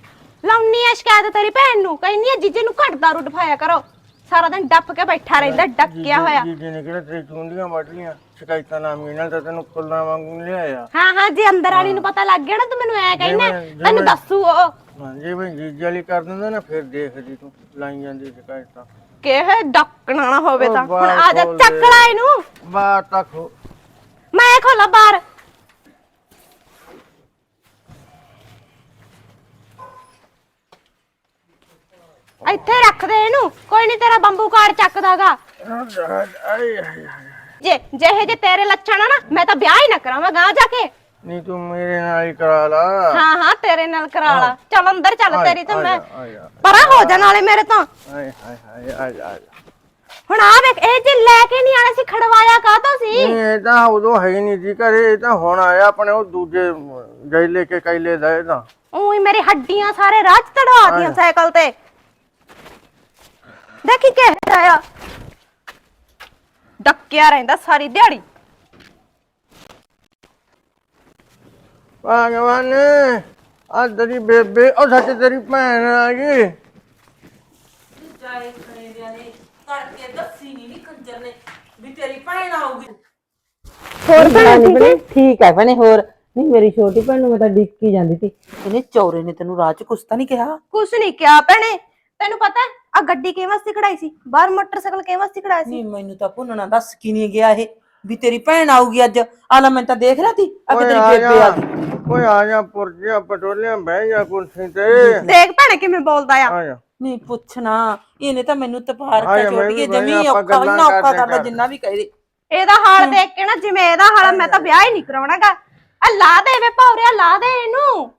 ਲਾਉਣੀ ਆ ਸ਼ਿਕਾਇਤ ਤੇਰੀ ਭੈਣ ਨੂੰ। ਕਹਿੰਦੀ ਆ ਜੀਜੇ ਨੂੰ ਘੱਟ ਦਾਰੂ ਡਫਾਇਆ ਕਰੋ। ਸਾਰਾ ਦਿਨ ਡੱਫ ਕੇ ਬੈਠਾ ਰਹਿੰਦਾ ਡੱਕਿਆ ਹੋਇਆ। ਜੀਜੇ ਨੇ ਕਿਹੜਾ ਤੇਰੀ ਚੁੰਡੀਆਂ ਵੱਢ ਲੀਆਂ ਸ਼ਿਕਾਇਤਾਂ ਨਾ ਨਾਲ ਤਾਂ ਤੈਨੂੰ ਫੁੱਲਾਂ ਵਾਂਗੂ ਨੀ ਲਿਆਇਆ। ਹਾਂ ਹਾਂ ਜੇ ਅੰਦਰ ਵਾਲੀ ਨੂੰ ਪਤਾ ਲੱਗ ਗਿਆ ਨਾ ਤੂੰ ਮੈਨੂੰ ਐ ਕਹਿਣਾ ਜਿਵੇਂ- ਤੈਨੂੰ ਦੱਸੂ ਉਹ। ਹਾਂ ਜੇ ਮੈਂ ਜੀਜੇ ਵਾਲੀ ਕਰ ਦਿੰਦਾ ਨਾ ਫਿਰ ਦੇਖਦੀ ਤੂੰ ਲਾਈ ਜਾਂਦੀ ਸ਼ਿਕਾਇਤਾਂ ਕਿਹ ਡੱਕਣਾ ਨਾ ਹੋਵੇ ਉਹ ਤਾਂ ਹੁਣ ਬਾਹਰ ਆ ਜਾ ਖੋਲ ਚੱਕ ਦੇ। ਲੈ ਇਹਨੂੰ। ਬਾਹਰ ਤੱਕ ਹੋ ਮੈਂ ਖੋਲਾ ਬਾਹਰ। ਇੱਥੇ ਰੱਖ ਦੇ ਇਹਨੂੰ। ਕੋਈ ਨਹੀਂ ਤੇਰਾ ਬੰਬੂ ਕਾਰਡ ਚੱਕਦਾਗਾ। ਆਏ ਆਏ। ਜੇ ਜਿਹੇ ਜੇ ਤੇਰੇ ਲੱਛਣ ਆ ਨਾ ਮੈਂ ਤਾਂ ਵਿਆਹ ਹੀ ਨਾ ਕਰਾਵਾਂ ਗਾਂ ਜਾ ਕੇ। ਨਹੀਂ ਤੂੰ ਮੇਰੇ ਨਾਲ ਹੀ ਕਰਾ ਲਾ। ਹਾਂ ਹਾਂ ਤੇਰੇ ਨਾਲ ਕਰਾ ਲਾ। ਚੱਲ ਅੰਦਰ ਚੱਲ ਆ ਤੇਰੀ ਤੇ ਮੈਂ ਆ ਪਰਾਂ ਹੋ ਜਾ ਨਾਲੇ ਮੇਰੇ ਤੋਂ। ਆਏ ਹਾਏ ਹਾਏ ਆ ਜਾ ਆ ਜਾ ਹੁਣ ਆ ਵੇਖ ਇਹ ਜੇ ਲੈ ਕੇ ਨਹੀਂ ਆਣਾ ਸੀ ਖੜਵਾਇਆ ਕਾਹਤੋਂ ਸੀ? ਇਹ ਤਾਂ ਉਦੋਂ ਹੈ ਹੀ ਨਹੀਂ ਜੀ ਘਰੇ ਇਹ ਤਾਂ ਹੁਣ ਆਇਆ ਆਪਣੇ ਉਹ ਦੂਜੇ ਗੈਲੇ ਕੇ ਕੈਲੇ ਦਾ ਇਹ ਤਾਂ। ਉਹੀ ਮੇਰੀ ਹੱਡੀਆਂ ਸਾਰੇ ਚ ਤੜਵਾ ਦੀਆਂ ਸਾਈਕਲ ਤੇ। ਦੇਖੀ ਕਿ ਆਇਆ ਡੱਕਿਆ ਰਹਿੰਦਾ ਸਾਰੀ ਦਿਹਾੜੀ। ਭਗਵਾਨ ਆ ਤੇਰੀ ਬੇਬੇ ਉਹ ਸੱਚ ਤੇਰੀ ਭੈਣ ਆ ਗਈ। ਕਰਕੇ ਦੱਸੀ ਨਹੀਂ ਨੀ ਕੰਜਰ ਨੇ ਵੀ ਤੇਰੀ ਭੈਣ ਆਊਗੀ। ਹੋਰ ਭੈਣੇ ਠੀਕ ਹੈ? ਭੈਣੇ ਹੋਰ। ਨਹੀਂ ਮੇਰੀ ਛੋਟੀ ਭੈਣ ਨੂੰ ਮੈਂ ਤਾਂ ਡਿੱਕੀ ਜਾਂਦੀ ਸੀ। ਇਹਨੇ ਚੌਰੇ ਨੇ ਤੈਨੂੰ ਰਾਹ ਚ ਕੁਛ ਤਾਂ ਨਹੀਂ ਕਿਹਾ? ਕੁਛ ਨਹੀਂ ਕਿਹਾ ਭੈਣੇ ਤੈਨੂੰ ਪਤਾ ਆ ਗੱਡੀ ਕਿਵੇਂ ਵਾਸਤੇ ਖੜਾਈ ਸੀ? ਬਾਹਰ ਮੋਟਰਸਾਈਕਲ ਕਿਵੇਂ ਵਾਸਤੇ ਖੜਾਇਆ ਸੀ? ਨਹੀਂ ਮੈਨੂੰ ਤਾਂ ਭੁੰਨਣਾ ਦੱਸ ਕੀ ਨਹੀਂ ਗਿਆ ਇਹ ਵੀ ਤੇਰੀ ਭੈਣ ਆਊਗੀ ਅੱਜ। ਆਲਾ ਮੈਂ ਤਾਂ ਦੇਖ ਰਹੀ ਸੀ ਅੱਗੇ ਤੇਰੀ ਬੇਬੇ ਆ ਗਈ। ਓਏ ਆ ਜਾ ਪੁਰਜਿਆ ਪਟੋਲਿਆਂ ਬਹਿ ਜਾ ਕੁਰਸੀ ਤੇ। ਦੇਖ ਭੈਣੇ ਕਿਵੇਂ ਬੋਲਦਾ ਆ। ਆ ਜਾ। ਨਹੀਂ ਪੁੱਛਣਾ ਇਹਨੇ ਤਾਂ ਮੈਨੂੰ ਤਪਾਰ ਕੇ ਮੈਂ ਚੋਟੀਏ ਵੀ ਜਮੀ ਆਪਾਂ ਔਖਾ ਗੱਲਾਂ ਇੰਨਾ ਔਖਾ ਕਰਦੇ ਕਰਦਾ ਕਰ। ਜਿੰਨਾ ਵੀ ਕਹਿ। ਇਹਦਾ ਹਾਲ ਦੇਖ ਕੇ ਨਾ ਜਿਵੇਂ ਇਹਦਾ ਹਾਲ ਆ, ਮੈਂ ਤਾਂ ਵਿਆਹ ਹੀ ਨਹੀਂ ਕਰਾਉਣਾਗਾ। ਆ ਲਾ ਦੇ ਵੇ ਭੌਰਿਆ ਲਾ ਦੇ ਇਹਨੂੰ।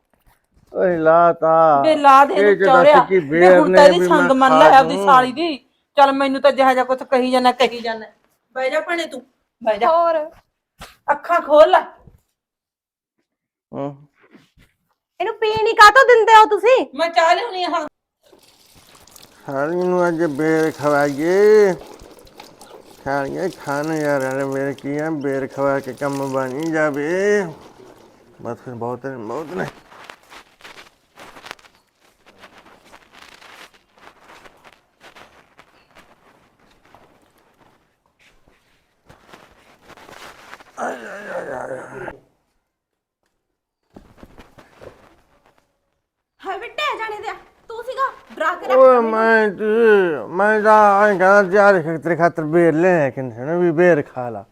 ਓਏ ਲਾਤਾ ਬੇ ਲਾ ਦੇ ਇਹ ਇਹਨੂੰ ਜਿਹੜਾ ਚੌਰਿਆ। ਸਿੱਕੀ ਬੇ ਬੇਰ ਹੁਣ ਨੇ ਤਾਂ ਇਹਦੀ ਵੀ ਸੰਗ ਮੈਂ ਮੰਨ ਖਾ ਲੈ ਆਪਦੀ ਦੂੰ। ਸਾਲੀ ਦੀ। ਚੱਲ ਮੈਨੂੰ ਤਾਂ ਜਿਹਾ ਜਿਹਾ ਕੁਝ ਕਹੀ ਜਾਣਾ ਕਹੀ ਜਾਣਾ ਬਹਿ ਜਾ ਭਣੇ ਤੂੰ ਬਹਿ ਜਾ। ਹੋਰ। ਅੱਖਾਂ ਖੋਲ ਲੈ। ਹਾਂ। ਇਹਨੂੰ ਪੀਣ ਹੀ ਕਾਤੋਂ ਦਿੰਦੇ ਹੋ ਤੁਸੀਂ? ਮੈਂ ਚਾਹ ਲਿਆਉਣੀ ਹਾਂ। ਸਾਲੀ ਨੂੰ ਅੱਜ ਬੇਰ ਖਵਾਈਏ। ਖਾਣੀਏ ਖਾਣ ਯਾਰ ਅਰੇ ਮੇਰੇ ਕੀ ਆ ਬੇਰ ਖਵਾ ਕੇ ਕੰਮ ਬਣੀ ਜਾਵੇ। ਬਸ ਫਿਰ ਬਹੁਤ ਨੇ ਬਹੁਤ ਨੇ। ਹਾਏ ਬਿੱਟੇ ਜਾਣੇ ਦਿਆ ਤੂੰ ਸੀਗਾ ਡਰਾ ਕੇ ਓਏ ਮੈਂ ਤੇ ਮੈਂ ਤਾਂ ਐਂ ਕਹਿੰਦਾ ਯਾਰ ਤੇਰੇ ਖਾਤਰ ਬੇਰ ਲੈ ਕਿੰਨੇ ਨੇ ਵੀ ਬੇਰ ਖਾ ਲਾ।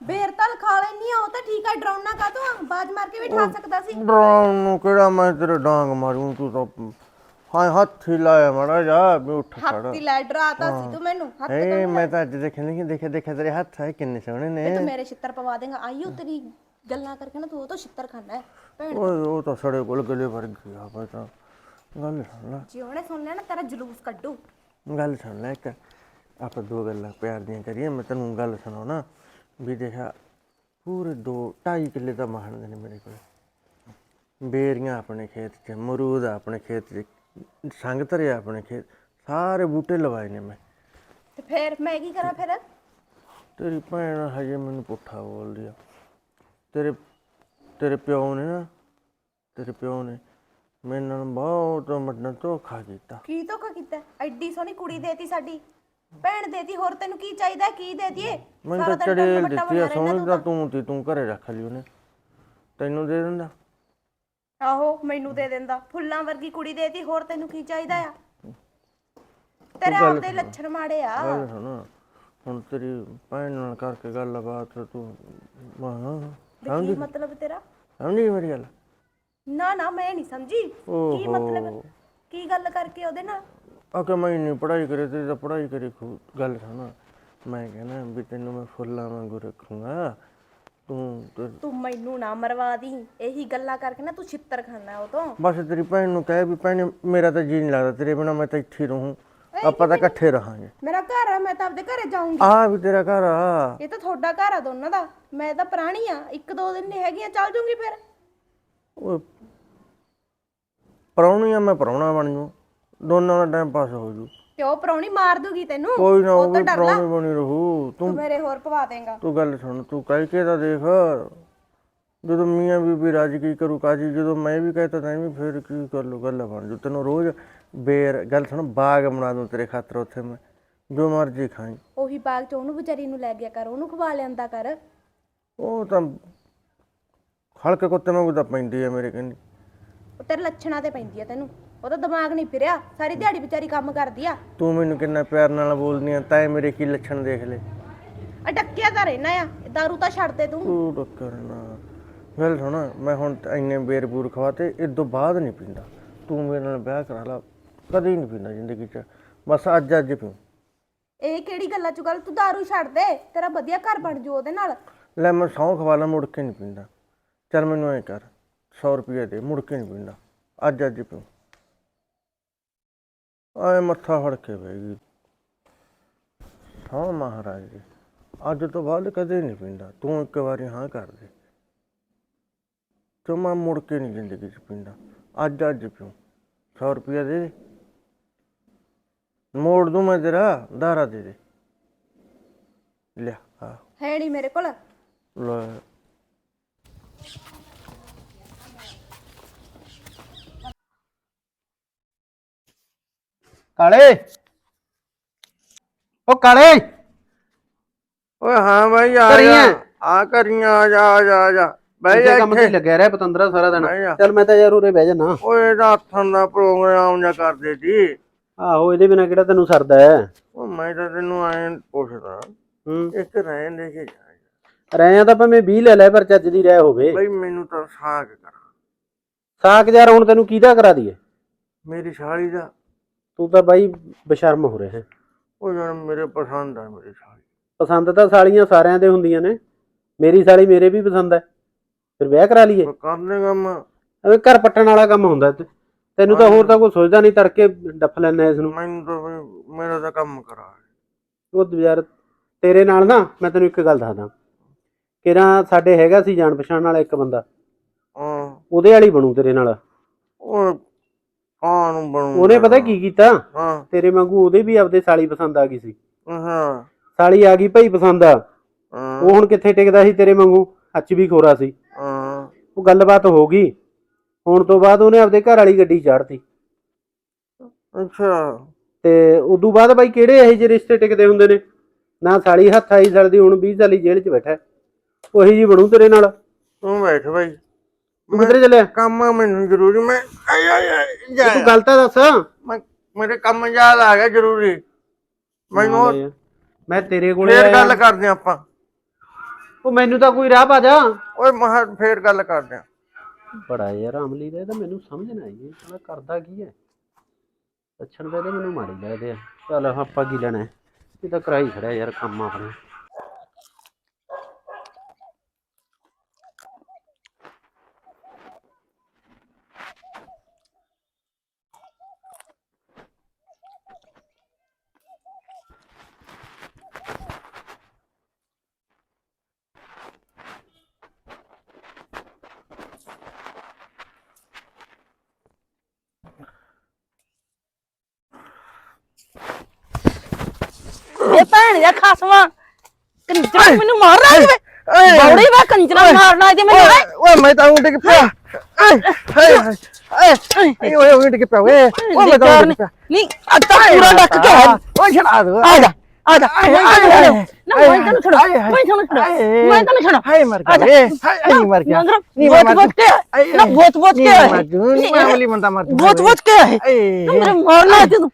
ਬੇਰ ਤਲ ਖਾ ਲੈਣੀ ਆ ਉਹ ਤਾਂ ਠੀਕ ਆ ਡਰਾਉਣਾ ਕਾਤੋਂ ਆ? ਬਾਜ ਮਾਰ ਕੇ ਵੀ ਠਾ ਸਕਦਾ ਸੀ। ਡਰਾਉਣ ਨੂੰ ਕਿਹੜਾ ਮੈਂ ਤੇਰੇ ਡਾਂਗ ਮਾਰੂ ਤੂੰ ਤਾਂ ਹਾਂ ਹੱਥ ਹੀ ਲਾਇਆ ਮੜਾ ਜਾ ਵੀ ਉੱਠ ਖੜਾ। ਹੱਥੀ ਲੈ ਡਰਾਤਾ ਸੀ ਤੂੰ ਮੈਨੂੰ ਹੱਥ ਏ ਮੈਂ ਤਾਂ ਅੱਜ ਦੇਖਿਆ ਨਹੀਂ ਦੇਖਿਆ ਦੇਖਿਆ ਤੇਰੇ ਹੱਥ ਹੈ ਕਿੰਨੇ ਸੋਹਣੇ ਨੇ। ਤੂੰ ਮੇਰੇ ਛਿੱਤਰ ਪਵਾ ਦੇਗਾ ਆਈਓ ਤੇਰੀ ਗੱਲਾਂ ਕਰਕੇ ਨਾ ਤੂੰ ਉਹ ਤੋਂ ਛਿੱਤਰ ਖਾਣਾ ਹੈ ਭੈਣ। ਓਏ ਉਹ ਤਾਂ ਸੜੇ ਕੋਲ ਗਲੇ ਵਰ ਗਿਆ ਪਤਾ ਗੱਲ ਸੁਣ ਲੈ। ਜੀ ਉਹਨੇ ਸੁਣ ਲਿਆ ਨਾ ਤੇਰਾ ਜਲੂਸ ਕੱਢੂ। ਗੱਲ ਸੁਣ ਲੈ ਇੱਕ ਆਪਾਂ ਦੋ ਗੱਲਾਂ ਪਿਆਰ ਦੀਆਂ ਕਰੀਏ ਮੈਂ ਤੈਨੂੰ ਗੱਲ ਸੁਣਾਉਣਾ। ਵੀ ਦੇਖਾ ਪੂਰੇ ਦੋ ਢਾਈ ਕਿੱਲੇ ਤਾਂ ਮਹਾਨ ਨੇ ਮੇਰੇ ਕੋਲ। ਬੇਰੀਆਂ ਆਪਣੇ ਖੇਤ 'ਚ ਮਰੂਦ ਆਪਣੇ ਖੇਤ 'ਚ ਸੰਗ ਧਰਿਆ ਆਪਣੇ ਖੇਤ। ਸਾਰੇ ਬੂਟੇ ਲਵਾਏ ਨੇ ਮੈਂ। ਤੇ ਫੇਰ ਮੈਂ ਕੀ ਕਰਾਂ ਫਿਰ? ਤੇਰੀ ਭੈਣ ਹਜੇ ਮੈਨੂੰ ਪੁੱਠਾ ਬੋਲਦੀ ਆ। ਤੇਰੇ ਤੇਰੇ ਪਿਓ ਨੇ ਨਾ ਤੇਰੇ ਪਿਓ ਨੇ ਮੇਰੇ ਨਾਲ ਬਹੁਤ ਵੱਡਾ ਧੋਖਾ ਕੀਤਾ। ਕੀ ਧੋਖਾ ਕੀਤਾ? ਐਡੀ ਸੋਹਣੀ ਕੁੜੀ ਦੇਤੀ ਸਾਡੀ। ਭੈਣ ਦੇਤੀ ਹੋਰ ਤੈਨੂੰ ਕੀ ਚਾਹੀਦਾ ਕੀ ਦੇ ਦਈਏ ਮੈਨੂੰ ਤਾਂ ਚੜੇਲ ਦਿੱਤੀ ਆ ਸੋਹਣੀ ਤਾਂ ਤੂੰ। ਤੀ ਤੂੰ ਘਰੇ ਰੱਖ ਲਈ ਉਹਨੇ। ਤੈਨੂੰ ਦੇ ਦਿੰਦਾ। ਆਹੋ ਮੈਨੂੰ ਦੇ ਦਿੰਦਾ। ਫੁੱਲਾਂ ਵਰਗੀ ਕੁੜੀ ਦੇਤੀ ਹੋਰ ਤੈਨੂੰ ਕੀ ਚਾਹੀਦਾ ਆ? ਤੇਰੇ ਆਪਦੇ ਲੱਛਣ ਮਾੜੇ ਆ। ਗੱਲ ਸੁਣ। ਹੁਣ ਤੇਰੀ ਭੈਣ ਨਾਲ ਕਰਕੇ ਗੱਲਬਾਤ ਤੂੰ ਹਾਂ ਕੀ ਮਤਲਬ ਤੇਰਾ? ਸਮਝੀ ਮੇਰੀ ਗੱਲ? ਨਾ ਨਾ ਮੈਂ ਨਹੀਂ ਸਮਝੀ। ਕੀ ਮਤਲਬ? ਕੀ ਗੱਲ ਕਰਕੇ ਉਹਦੇ ਨਾਲ? ਆ ਕਿ ਮੈਂ ਨਹੀਂ ਪੜ੍ਹਾਈ ਕਰੇ ਤੇ ਤਾਂ ਪੜ੍ਹਾਈ ਕਰੇ ਖੂ ਗੱਲ ਸੁਣ। ਮੈਂ ਕਹਿੰਦਾ ਵੀ ਤੈਨੂੰ ਮੈਂ ਫੁੱਲਾਂ ਵਾਂਗੂ ਰੱਖੂੰਗਾ। ਤੂੰ ਤੇ- ਤੂੰ ਮੈਨੂੰ ਨਾ ਮਰਵਾ ਦੀ। ਇਹੀ ਗੱਲਾਂ ਕਰਕੇ ਨਾ ਤੂੰ ਛਿੱਤਰ ਖਾਣਾ ਉਹ ਤੋਂ ਬਸ ਤੇਰੀ ਭੈਣ ਨੂੰ ਕਹਿ ਵੀ ਭੈਣੇ ਮੇਰਾ ਤਾਂ ਜੀ ਨਹੀਂ ਲੱਗਦਾ ਤੇਰੇ ਬਿਨਾ ਮੈਂ ਤਾਂ ਇੱਥੇ ਹੀ ਰਹੂੰ ਆਪਾਂ ਤਾਂ ਇਕੱਠੇ ਰਹਾਂਗੇ। ਮੇਰਾ ਘਰ ਆ ਮੈਂ ਤਾਂ ਆਪਦੇ ਘਰੇ ਜਾਊਂਗੀ। ਆ ਵੀ ਤੇਰਾ ਘਰ ਆ। ਇਹ ਤਾਂ ਤੁਹਾਡਾ ਘਰ ਆ ਦੋਨਾਂ ਦਾ। ਮੈਂ ਤਾਂ ਪੁਰਾਣੀ ਆ। ਇੱਕ ਦੋ ਦਿਨ ਨਹੀਂ ਹੈਗੀਆਂ ਚੱਲ ਜੂੰਗੀ ਫਿਰ। ਉਹ ਪ੍ਰਾਹੁਣੀ ਆ ਮੈਂ ਪ੍ਰਾਹੁਣਾ ਬਣ ਜੂ। ਦੋਨਾਂ ਦਾ ਟਾਈਮ ਪਾਸ ਹੋ ਜੂ। ਤੇ ਉਹ ਪ੍ਰਾਹੁਣੀ ਮਾਰ ਦੂਗੀ ਤੈਨੂੰ? ਕੋਈ ਨਾ ਉਹ ਉਹ ਤਾਂ ਵੀ ਡਰ ਲਾ। ਪ੍ਰਾਹੁਣੀ ਬਣੀ ਰਹੂ। ਤੂੰ ਤੂੰ ਮੇਰੇ ਹੋਰ ਪਵਾ ਦੇਂਗਾ। ਤੂੰ ਗੱਲ ਸੁਣ ਤੂੰ ਕਹਿ ਕੇ ਤਾਂ ਦੇਖ। ਜਦੋਂ ਮੀਆਂ ਬੀਬੀ ਰਾਜੀ ਕੀ ਕਰੂ ਕਾਜੀ? ਜਦੋਂ ਮੈਂ ਵੀ ਕਹਤਾ ਤਾਂ ਵੀ ਫਿਰ ਕੀ ਕਰ? ਲੂ ਗੱਲ ਬਣ ਜੂ। ਤੈਨੂੰ ਰੋਜ਼ ਬੇਰ ਗੱਲ ਸੁਣ ਬਾਗ ਬਣਾ ਦੂੰ ਤੇਰੇ ਖਾਤਰ ਉੱਥੇ ਮੈਂ। ਜੋ ਮਰਜ਼ੀ ਖਾਈ। ਉਹੀ ਬਾਗ ਚ ਉਹਨੂੰ ਵਿਚਾਰੀ ਨੂੰ ਲੈ ਗਿਆ ਕਰ ਉਹਨੂੰ ਖਵਾ ਲਿਆਂਦਾ ਕਰ। ਉਹ ਤਾਂ ਹਲਕੇ ਕੁੱਤੇ ਵਾਂਗੂ ਤਾਂ ਪੈਂਦੀ ਆ ਮੇਰੇ ਕਹਿੰਦੀ ਉਹ ਤੇਰੇ ਲੱਛਣਾਂ ਤੇ ਪੈਂਦੀ ਆ ਤੈਨੂੰ। ਉਹਦਾ ਦਿਮਾਗ ਨਹੀਂ ਫਿਰਿਆ ਸਾਰੀ ਦਿਹਾੜੀ ਵਿਚਾਰੀ ਕੰਮ ਕਰਦੀ ਆ। ਤੂੰ ਮੈਨੂੰ ਕਿੰਨਾ ਪਿਆਰ ਨਾਲ ਬੋਲਦੀ ਆ ਤੈਂ ਮੇਰੇ ਕੀ ਲੱਛਣ ਦੇਖ ਲੈ। ਆ ਡੱਕਿਆ ਤਾਂ ਰਹਿਣਾ ਆ ਦਾਰੂ ਤਾਂ ਛੱਡ ਦੇ ਤੂੰ। ਤੂੰ ਟੱਕਰ ਨਾ ਗੱਲ ਸੁਣ ਮੈਂ ਹੁਣ ਇੰਨੇ ਬੇਰ ਬੂਰ ਖਵਾਤੇ ਇਸ ਤੋਂ ਬਾਅਦ ਨਹੀਂ ਪੀਂਦਾ। ਤੂੰ ਮੇਰੇ ਨਾਲ ਵਿਆਹ ਕਰਾ ਲਾ ਕਦੇ ਨਹੀਂ ਪੀਂਦਾ ਜ਼ਿੰਦਗੀ 'ਚ। ਬਸ ਅੱਜ ਅੱਜ ਪੀਂ ਇਹ ਕਿਹੜੀ ਗੱਲਾਂ ਚ ਗੱਲ ਤੂੰ ਦਾਰੂ ਛੱਡ ਦੇ ਤੇਰਾ ਵਧੀਆ ਘਰ ਬਣ ਜੂ ਉਹਦੇ ਨਾਲ। ਲੈ ਮੈਂ ਸਹੁੰ ਖਵਾ ਲਾ ਮੁੜ ਕੇ ਨਹੀਂ ਪੀਂਦਾ। ਚੱਲ ਮੈਨੂੰ ਐ ਕਰ 100 ਰੁਪਏ ਦੇ ਮੁੜ ਕੇ ਨਹੀਂ ਪੀਂਦਾ। ਅੱਜ ਅੱਜ ਪੀਂ ਆਏ ਮੱਥਾ ਫੜ ਕੇ ਬਹਿ ਗਈ। ਹਾਂ ਮਹਾਰਾਜ ਜੀ ਅੱਜ ਤੋਂ ਬਾਅਦ ਕਦੇ ਨਹੀਂ ਪੀਂਦਾ। ਤੂੰ ਇੱਕ ਵਾਰੀ ਹਾਂ ਕਰ ਦੇ। ਤੇ ਮੈਂ ਮੁੜ ਕੇ ਨਹੀਂ ਜ਼ਿੰਦਗੀ 'ਚ ਪੀਂਦਾ। ਅੱਜ ਅੱਜ ਪੀਂ 100 ਰੁਪਏ ਦੇ ਦੇ। ਮੋੜ ਦੂੰ ਮੈਂ ਤੇਰਾ ਦਾਰਾ ਦੇ ਦੇ। ਲਿਆ ਆ। ਹੈ ਨਹੀਂ ਮੇਰੇ ਕੋਲ। ਲੈ। ਕਾਲੇ। ਉਹ ਕਾਲੇ। ਓਏ ਹਾਂ ਬਾਈ ਆ। ਜਾ। ਆ ਕਰੀਆਂ ਆ ਜਾ ਆ ਜਾ ਆ ਜਾ। ਬਹਿ ਜਾ ਕੰਮ ਤੇ ਇੱਥੇ। ਲੱਗਿਆ ਰਿਹਾ ਪਤੰਦਰਾ ਸਾਰਾ ਦਿਨ। ਬਹਿ ਜਾ। ਚੱਲ ਮੈਂ ਤਾਂ ਯਾਰ ਉਰੇ ਬਹਿ ਜਾਣਾ ਓਏ ਹੱਥਾਂ ਦਾ ਪ੍ਰੋਗਰਾਮ ਜਾਂ ਕਰਦੇ ਸੀ। ਆਹੋ ਇਹਦੇ ਬਿਨਾ ਕਿਹੜਾ ਤੈਨੂੰ ਸਰਦਾ ਹੈ ਉਹ ਮੈਂ ਤਾਂ ਤੈਨੂੰ ਐਂ ਪੁੱਛਦਾ। ਹੂੰ। ਇੱਕ ਰਹਿਣ ਦੇ ਕੇ ਜਾ। ਰਹਿਆਂ ਤਾਂ ਭਾਵੇਂ 20 ਲੈ ਲੈ ਪਰ ਚੱਜ ਦੀ ਰਹਿ ਹੋਵੇ। ਬਈ ਮੈਨੂੰ ਤਾਂ ਸਾਗ ਕਰ। ਸਾਕ ਯਾਰ ਹੁਣ ਤੈਨੂੰ ਕਿਹਦਾ ਕਰਾ ਦਈਏ? ਮੇਰੀ ਸਾਲੀ ਦਾ। ਤੂੰ ਤਾਂ ਬਾਈ ਬਸ਼ਰਮ ਹੋ ਰਿਹਾ ਹੈ। ਉਹ ਜਣ ਮੇਰੇ ਪਸੰਦ ਆ ਮੇਰੀ ਸਾਲੀ। ਪਸੰਦ ਤਾਂ ਸਾਲੀਆਂ ਸਾਰਿਆਂ ਦੇ ਹੁੰਦੀਆਂ ਨੇ। ਮੇਰੀ ਸਾਲੀ ਮੇਰੇ ਵੀ ਪਸੰਦ ਹੈ। ਫਿਰ ਵਿਆਹ ਕਰਾ ਲਈਏ। ਕਰ ਦੇ ਕੰਮ। ਐਵੇਂ ਘਰ ਪੱਟਣ ਵਾਲਾ ਕੰਮ ਹੁੰਦਾ ਤੇ- ਤੈਨੂੰ ਤਾਂ ਹੋਰ ਤਾਂ ਕੋਈ ਸੋਚਦਾ ਨਹੀਂ ਤੜਕੇ ਡੱਫ ਲੈਣਾ ਇਸ ਨੂੰ। ਮੈਨੂੰ ਤਾਂ ਮੇਰਾ ਤਾਂ ਕੰਮ ਕਰਾ ਉਹ ਯਾਰ ਤੇਰੇ ਨਾਲ ਨਾ ਮੈਂ ਤੈਨੂੰ ਇੱਕ ਗੱਲ ਦੱਸਦਾ। ਕਿਰਾ ਸਾਡੇ ਹੈਗਾ ਸੀ ਜਾਣ ਪਛਾਣ ਵਾਲਾ ਇੱਕ ਬੰਦਾ। ਹਾਂ। ਉਹਦੇ ਵਾਲੀ ਬਣੂ ਤੇਰੇ ਨਾਲ। ਉਹ ਕਾਂ ਨੂੰ ਬਣੂ ਉਹਨੇ ਪਤਾ ਕੀ ਕੀਤਾ? ਹਾਂ। ਤੇਰੇ ਵਾਂਗੂ ਉਹਦੇ ਵੀ ਆਪਦੇ ਸਾਲੀ ਪਸੰਦ ਆ ਗਈ ਸੀ। ਹਾਂ। ਸਾਲੀ ਆ ਗਈ ਭਾਈ ਪਸੰਦ ਆ। ਹਾਂ। ਉਹ ਹੁਣ ਕਿੱਥੇ ਟਿਕਦਾ ਸੀ ਤੇਰੇ ਵਾਂਗੂ? ਅੱਚ ਵੀ ਖੋਰਾ ਸੀ। ਹਾਂ। ਉਹ ਗੱਲਬਾਤ ਹੋ ਗਈ। ਹੋਣ ਤੋਂ ਬਾਅਦ ਉਹਨੇ ਆਪਦੇ ਘਰ ਵਾਲੀ ਗੱਡੀ ਚਾੜਤੀ। ਅੱਛਾ। ਤੇ ਉਦੋਂ ਬਾਅਦ ਬਾਈ ਕਿਹੜੇ ਇਹੋ ਜਿਹੇ ਰਿਸ਼ਤੇ ਟਿਕਦੇ ਹੁੰਦੇ ਨੇ? ਨਾ ਸਾਲੀ ਹੱਥ ਆਈ ਸਰਦੀ ਹੁਣ 20 ਸਾਲੀ ਜੇਲ੍ਹ 'ਚ ਬੈਠਾ। ਹੈ। ਉਹੀ ਜੀ ਬਣੂ ਤੇਰੇ ਨਾਲ। ਤੂੰ ਬੈਠ ਬਈ। ਤੂੰ ਕਿੱਧਰ ਚੱਲਿਆ? ਕੰਮ ਆ ਮੈਨੂੰ ਜ਼ਰੂਰੀ ਮੈਂ ਆਏ ਆਏ ਆਏ ਜਾ ਤੂੰ ਗੱਲ ਤਾਂ ਦੱਸ। ਮੈਂ ਮੇਰੇ ਕੰਮ ਯਾਦ ਆ ਗਿਆ ਜ਼ਰੂਰੀ। ਮੈਨੂੰ ਮੈਂ ਤੇਰੇ ਕੋਲੇ ਫੇਰ ਗੱਲ ਕਰਦੇ ਆਪਾਂ। ਉਹ ਮੈਨੂੰ ਤਾਂ ਕੋਈ ਰਾਹ ਪਾ ਜਾ। ਓਏ ਮਹਾ ਫੇਰ ਗੱਲ ਕਰਦੇ ਆਂ ਬੜਾ ਯਾਰ ਅਮਲੀ ਦਾ ਇਹ ਤਾਂ ਮੈਨੂੰ ਸਮਝ ਨਾ ਆਈ। ਇਹ ਸਾਲਾ ਕਰਦਾ ਕੀ ਹੈ? ਲੱਛਣ ਦੇ ਤਾਂ ਮੈਨੂੰ ਮਾਰੀ ਲੱਗਦੇ ਆ। ਚੱਲ ਆਪਾਂ ਕੀ ਲੈਣਾ ਹੈ? ਇਹ ਤਾਂ ਕਰਾਈ ਖੜਿਆ ਯਾਰ ਕੰਮ ਆਪਣੇ ਇਹ ਖਸਮਾ ਕੰਜਰਾ ਮੈਨੂੰ ਮਾਰਨਾ ਜਿਵੇਂ। ਬੌੜੀ ਵਾ ਕੰਜਰਾ ਮਾਰਨਾ ਜੇ ਮੈਨੂੰ ਹੈਂ? ਓਏ ਮੈਂ ਤਾਂ ਉੱਡ ਕੇ ਪਿਆ। ਏ ਹਾਏ ਹਾਏ ਏ ਓਏ ਉੱਡ ਕੇ ਪਿਆ ਓਏ ਓਏ ਮੈਂ ਤਾਂ ਉੱਡ ਕੇ ਪਿਆ। ਨਹੀਂ ਅੱਜ ਤਾਂ ਪੂਰਾ ਡੱਕ ਕੇ ਆ ਓਏ ਛੜਾ ਦੋ ਆ ਜਾ ਆ ਜਾ ਆਏ, ਮੈਂ ਆਏ, ਆਏ। ਨਾ ਮੈਂ ਤੈਨੂੰ ਛੱਡੋ। ਆਏ, ਆਏ, ਮੈਂ ਤੈਨੂੰ ਛੱਡੋ। ਆਏ, ਮੈਂ ਤੈਨੂੰ ਛੱਡੋ। ਹਾਏ ਮਰ ਗਿਆ। ਏ ਹਾਏ ਨਹੀਂ ਮਰ ਗਿਆ। ਨਹੀਂ ਬੋਤ ਮਰ ਬੋਤ ਕੇ ਆਏ, ਨਾ ਬੋਤ ਬੋਤ ਕੇ ਨਹੀਂ ਮਰ ਜੂ ਨਹੀਂ ਮੈਂ ਵਾਲੀ ਬੰਦਾ ਮਰ ਜੂ ਬੋਤ ਬੋਤ ਕੇ ਹੈ ਏ ਨਾ ਮੇਰੇ ਮਾਰਨਾ ਤੈਨੂੰ।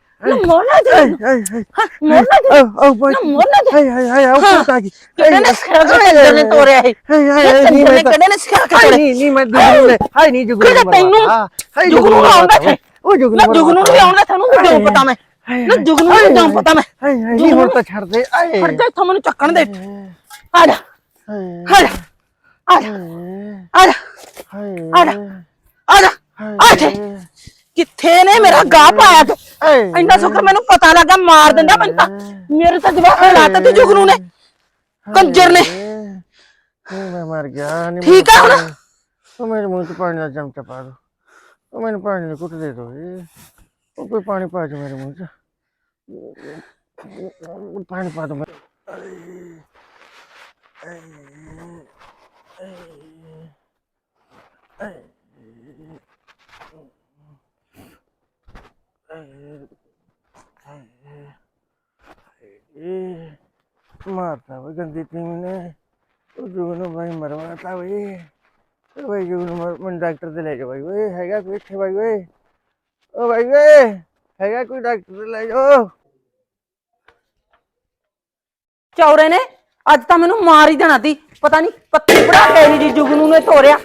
ਜੁਗਨੂ ਨੇ ਵੀ ਆਉਂਦਾ ਵੀ ਕਿਉਂ ਪਤਾ ਮੈਂ ਨਾ ਜੁਗਨੂ ਨੂੰ ਕਿਉਂ ਪਤਾ ਮੈਂ ਨਹੀਂ ਹੁਣ ਤਾਂ ਛੱਡ ਦੇ ਆਏ ਫੜ ਜਾ ਇੱਥੋਂ ਮੈਨੂੰ ਚੱਕਣ ਦੇ ਆ ਜਾ ਆ ਜਾ ਆ ਜਾ ਆ ਜਾ ਆ ਜਾ ਆ ਜਾ ਆ ਇੱਥੇ। ਕਿੱਥੇ ਨੇ ਮੇਰਾ ਗਾਹ ਪਾਇਆ ਤੂੰ ਇੰਨਾ ਸ਼ੁਕਰ ਮੈਨੂੰ ਪਤਾ ਲੱਗਾ ਮਾਰ ਦਿੰਦਾ ਮੈਨੂੰ ਤਾਂ। ਮੇਰੇ ਤਾਂ ਜਵਾਬ ਲਾਤਾ ਤੇ ਜੁਗਨੂ ਨੇ ਕੰਜਰ ਨੇ। ਨਹੀਂ ਮੈਂ ਮਰ ਗਿਆ ਨਹੀਂ ਠੀਕ ਆ ਹੁਣ? ਉਹ ਮੇਰੇ ਮੂੰਹ 'ਚ ਪਾਣੀ ਦਾ ਚਮਚਾ ਪਾ ਦੋ। ਉਹ ਮੈਨੂੰ ਪਾਣੀ ਦੀ ਘੁੱਟ ਦੇ ਦੋ ਇਹ। ਉਹ ਕੋਈ ਪਾਣੀ ਪਾ ਦੇ ਮੇਰੇ ਮੂੰਹ 'ਚ। ਪਾਣੀ ਪਾ ਦੋ ਮੈਂ। ਮਾਰਤਾ ਵੇ ਗੰਦੀ ਟੀਮ ਨੇ। ਉਹ ਜੁਗਨੂ ਭਾਈ ਮਰਵਾਤਾ ਵੇ ਉਹ ਭਾਈ ਜੁਗਨੂ ਮਨ ਡਾਕਟਰ ਤੇ ਲੈ ਜਾ ਭਾਈ ਓਏ ਹੈਗਾ ਕੋਈ ਇੱਥੇ ਭਾਈ ਓਏ ਓ ਭਾਈ ਓਏ ਹੈਗਾ ਕੋਈ ਡਾਕਟਰ ਤੇ ਲੈ ਜਾਓ। ਚੌਰੇ ਨੇ? ਅੱਜ ਤਾਂ ਮੈਨੂੰ ਮਾਰ ਹੀ ਦੇਣਾ ਸੀ। ਪਤਾ ਨਹੀਂ ਪੱਤੀ ਪੜਾ ਕੇ ਇਹੀ ਜੀ ਜੁਗਨੂ ਨੇ ਤੋਰਿਆ।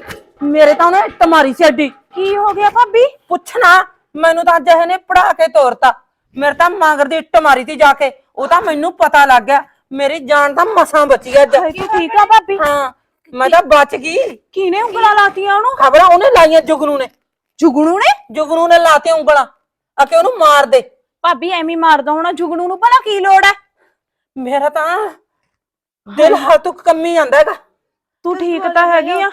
ਮੇਰੇ ਤਾਂ ਉਹਨੇ ਇੱਟ ਮਾਰੀ ਸੀ ਅੱਡੀ। ਕੀ ਹੋ ਗਿਆ ਭਾਬੀ? ਪੁੱਛਣਾ। ਮੈਨੂੰ ਤਾਂ ਅੱਜ ਇਹਨੇ ਪੜਾ ਕੇ ਤੋਰਤਾ। ਮੇਰੇ ਤਾਂ ਮਗਰ ਦੀ ਇੱਟ ਮਾਰੀ ਤੀ ਜਾ ਕੇ। ਉਹ ਤਾਂ ਮੈਨੂੰ ਪਤਾ ਲੱਗ ਗਿਆ। ਮੇਰੀ ਜਾਨ ਤਾਂ ਮਸਾਂ ਬਚੀ ਅੱਜ। ਤੂੰ ਠੀਕ ਆ ਭਾਬੀ? ਹਾਂ ਮੈਂ ਤਾਂ ਬਚ ਗਈ। ਕਿਹਨੇ ਉਂਗਲਾਂ ਲਾਤੀਆਂ ਉਹਨੂੰ? ਖਬਰਾਂ ਉਹਨੇ ਲਾਈਆਂ ਜੁਗਨੂ ਨੇ। ਜੁਗਣੂ ਨੇ? ਜੁਗਨੂ ਨੇ ਲਾਤੇ ਉਂਗਲਾਂ। ਆ ਕੇ ਉਹਨੂੰ ਮਾਰ ਦੇ। ਭਾਬੀ ਐਵੇਂ ਹੀ ਮਾਰਦਾ ਹੋਣਾ। ਜੁਗਣੂ ਨੂੰ ਭਲਾ ਕੀ ਲੋੜ ਹੈ ਮੇਰਾ ਤਾਂ ਦਿਲ ਹੱਥੋਂ ਕੰਮੀ ਜਾਂਦਾ ਹੈਗਾ। ਤੂੰ ਠੀਕ ਤਾਂ ਹੈਗੀ ਆ।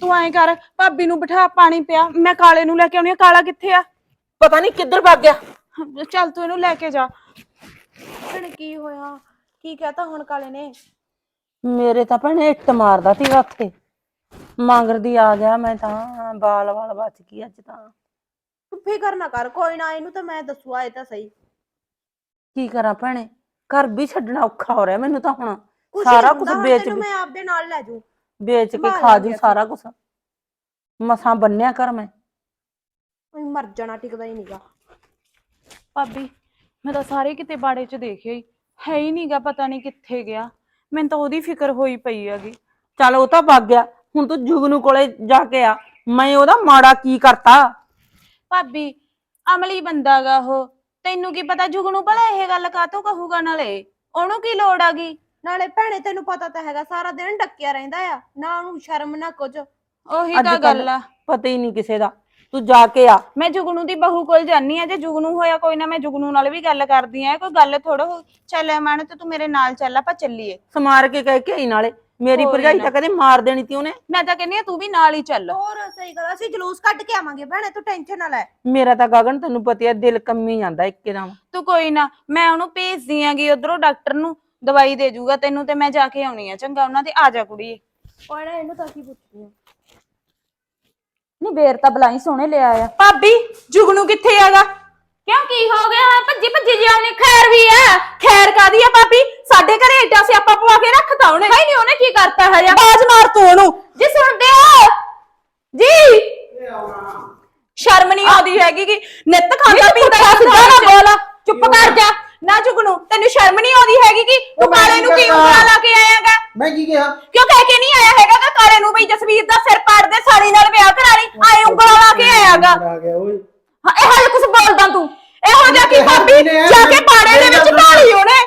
ਤੂੰ ਐਂ ਕਰ ਭਾਬੀ ਨੂੰ ਬਿਠਾ ਪਾਣੀ ਪਿਆ। ਮੈਂ ਕਾਲੇ ਨੂੰ ਲੈ ਕੇ ਆਉਣੀ ਆ। ਕਾਲਾ ਕਿੱਥੇ ਆ? ਪਤਾ ਨਹੀਂ ਕਿੱਧਰ ਭੱਗ ਗਿਆ। ਚੱਲ ਤੂੰ ਇਹਨੂੰ ਲੈ ਕੇ ਜਾ। ਭੈਣੇ ਕੀ ਹੋਇਆ? ਕੀ ਕਹਤਾ ਹੁਣ ਕਾਲੇ ਨੇ? ਮੇਰੇ ਤਾਂ ਭੈਣੇ ਇੱਟ ਮਾਰਦਾ ਸੀ ਉੱਥੇ ਮੰਗਰ ਦੀ ਆ ਗਿਆ ਮੈਂ ਤਾਂ ਬਾਲ ਵਾਲ ਬਚ ਗਈ ਅੱਜ ਤਾਂ। ਤੂੰ ਫਿਕਰ ਨਾ ਕਰ ਕੋਈ ਨਾ ਇਹਨੂੰ ਤਾਂ ਮੈਂ ਦੱਸੂ ਆਏ ਤਾਂ ਸਹੀ। ਕੀ ਕਰਾਂ ਭੈਣੇ? ਘਰ ਵੀ ਛੱਡਣਾ ਔਖਾ ਹੋ ਰਿਹਾ ਮੈਨੂੰ ਤਾਂ ਹੁਣ। ਕੁਛ ਨੀ ਸਾਰਾ ਹੁੰਦਾ, ਕੁਝ ਹੁਣ ਵੇਚ ਤੈਨੂੰ ਮੈਂ ਆਪਦੇ ਨਾਲ ਲੈ ਜੂ ਵੇਚ ਕੇ ਖਾ ਜੂ। ਸਾਰਾ ਕੁਝ ਮਸਾਂ ਬੰਨਿਆ ਕਰ ਮੈਂ। ਓਏ ਮਰ ਜਾਣਾ ਟਿਕਦਾ ਹੀ ਨਹੀਂਗਾ ਭਾਬੀ ਮੈਂ ਤਾਂ ਸਾਰੇ ਕਿਤੇ ਬਾੜੇ 'ਚ ਦੇਖਿਆ ਹੀ। ਹੈ ਹੀ ਨਹੀਂਗਾ ਪਤਾ ਨਹੀਂ ਕਿੱਥੇ ਗਿਆ। ਮੈਨੂੰ ਤਾਂ ਉਹਦੀ ਫਿਕਰ ਹੋਈ ਪਈ ਹੈਗੀ। ਚੱਲ ਉਹ ਤਾਂ ਵਗ ਗਿਆ। ਹੁਣ ਤੂੰ ਜੁਗਨੂ ਕੋਲੇ ਜਾ ਕੇ ਆ। ਮੈਂ ਉਹਦਾ ਮਾੜਾ ਕੀ ਕਰਤਾ? ਭਾਬੀ ਅਮਲੀ ਬੰਦਾ ਗਾ ਉਹ। ਤੈਨੂੰ ਕੀ ਪਤਾ ਜੁਗਨੂ ਭਲਾ ਇਹ ਗੱਲ ਕਾਤੋਂ ਕਹੂਗਾ ਨਾਲੇ? ਉਹਨੂੰ ਕੀ ਲੋੜ ਆਗੀ ਨਾਲੇ ਭੈਣੇ ਤੈਨੂੰ ਪਤਾ ਤਾਂ ਹੈਗਾ ਸਾਰਾ ਦਿਨ ਡੱਕਿਆ ਰਹਿੰਦਾ ਆ। ਨਾ ਉਹਨੂੰ ਸ਼ਰਮ ਨਾ ਕੁਝ। ਉਹੀ ਤਾਂ ਗੱਲ ਆ। ਪਤਾ ਹੀ ਨਹੀਂ ਕਿਸੇ ਦਾ। ਤੂੰ ਜਾ ਕੇ ਆ। ਮੈਂ ਜੁਗਨੂ ਦੀ ਬਹੂ ਕੋਲ ਜਾਨੀ ਆ ਜੇ ਜੁਗਨੂ ਹੋਇਆ ਕੋਈ ਨਾ ਮੈਂ ਜੁਗਨੂ ਨਾਲ ਵੀ ਗੱਲ ਕਰਦੀ ਆ ਕੋਈ ਗੱਲ ਥੋੜਾ ਚੱਲ ਮਨ ਤੇ ਤੂੰ ਮੇਰੇ ਨਾਲ ਚੱਲ ਆਪਾਂ ਚੱਲੀਏ। ਸਮਾਰ ਕੇ ਕਹਿ ਕੇ ਆਈ ਨਾਲੇ। ਮੇਰੀ ਭਰਜਾਈ। ਤਾਂ ਕਦੇ ਮਾਰ ਦੇਣੀ ਤੀ ਉਹਨੇ। ਮੈਂ ਤਾਂ ਕਹਿੰਦੀ ਆ ਤੂੰ ਵੀ ਨਾਲ ਹੀ ਚੱਲ। ਹੋਰ ਸਹੀ ਗੱਲ ਅਸੀਂ ਜਲੂਸ ਕੱਢ ਕੇ ਆਵਾਂਗੇ ਭੈਣੇ ਤੂੰ ਟੈਨਸ਼ਨ ਨਾ ਲੈ। ਮੇਰਾ ਤਾਂ ਗਗਨ ਤੈਨੂੰ ਪਤਾ ਹੈ ਦਿਲ ਕੰਮੀ ਜਾਂਦਾ ਇੱਕਦਮ। ਤੂੰ ਕੋਈ ਨਾ ਮੈਂ ਉਹਨੂੰ ਭੇਜਦੀ ਆਂਗੀ ਉਧਰੋਂ ਡਾਕਟਰ ਨੂੰ ਦਵਾਈ ਦੇ ਜੂਗਾ ਤੈਨੂੰ ਤੇ ਮੈਂ ਜਾ ਕੇ ਆਉਣੀ ਆ ਚੰਗਾ ਉਹਨਾਂ ਦੇ ਆ ਜਾ ਕੁੜੀਏ। ਓਏ ਨਾ ਇਹਨੂੰ ਤਾਂ ਕੀ ਪੁੱਛਦੀ ਆ? ਨਹੀਂ ਬੇਰ ਤਾਂ ਬਲਾਈ ਸੋਹਣੇ ਲਿਆ ਆ। ਭਾਬੀ ਜੁਗਨੂ ਕਿੱਥੇ ਆਗਾ? ਕਿਉਂ ਕੀ ਹੋ ਗਿਆ? ਭੱਜੀ ਭੱਜੀ ਜੀ ਆਉਣੀ ਖੈਰ ਵੀ ਆ। ਖੈਰ ਕਾਦੀ ਆ ਭਾਬੀ? ਸਾਡੇ ਘਰੇ ਏਡਾ ਸਿਆਪਾ ਪਵਾ ਕੇ ਰੱਖਤਾ ਉਹਨੇ। ਨਹੀਂ ਨਹੀਂ ਉਹਨੇ ਕੀ ਕਰਤਾ ਹਜਾ? ਬਾਜ ਮਾਰ ਤੂੰ ਉਹਨੂੰ। ਜੀ ਸੁਣਦੇ ਹੋ ਜੀ। ਸ਼ਰਮ ਨਹੀਂ ਆਉਂਦੀ ਹੈਗੀ ਕਿ ਨਿੱਤ ਖਾਂਦਾ ਪੀਂਦਾ ਸਿੱਧਾ ਨਾ ਬੋਲ। ਚੁੱਪ ਕਰ ਜਾ। ਨਾ ਜੁਗਨੂ ਤੈਨੂੰ ਸ਼ਰਮ ਨਹੀਂ ਆਉਂਦੀ ਹੈਗੀ ਕਿ ਤੂੰ ਮੈਂ ਕਾਲੇ ਕੀ ਨੂੰ ਕੀ? ਉਂਗਲਾ ਲਾ ਕੇ ਆਇਆਗਾ? ਮੈਂ ਕੀ ਕਿਹਾ? ਕਿਉਂ ਕਹਿ ਕੇ ਨਹੀਂ ਆਇਆ ਹੈਗਾ ਕਿ ਕਾਲੇ ਨੂੰ ਬਈ ਜਸਵੀਰ ਦਾ ਸਿਰ ਪਾੜ ਦੇ ਸਾਲੀ ਨਾਲ ਵਿਆਹ ਕਰਾ ਲਈ ਆਏ ਉਂਗਲਾ ਲਾ ਕੇ ਆਇਆਗਾ? ਆ ਗਿਆ ਓਏ। ਹਾਂ ਇਹ ਹਾਲ ਕੁਝ ਬੋਲਦਾ ਤੂੰ? ਇਹੋ ਜਿਹਾ ਕੀ ਕਿਹਾ ਭਾਬੀ ਆ? ਜਾ ਕੇ ਪਾੜੇ ਦੇ ਵਿੱਚ ਢਾਲੀ ਉਹਨੇ?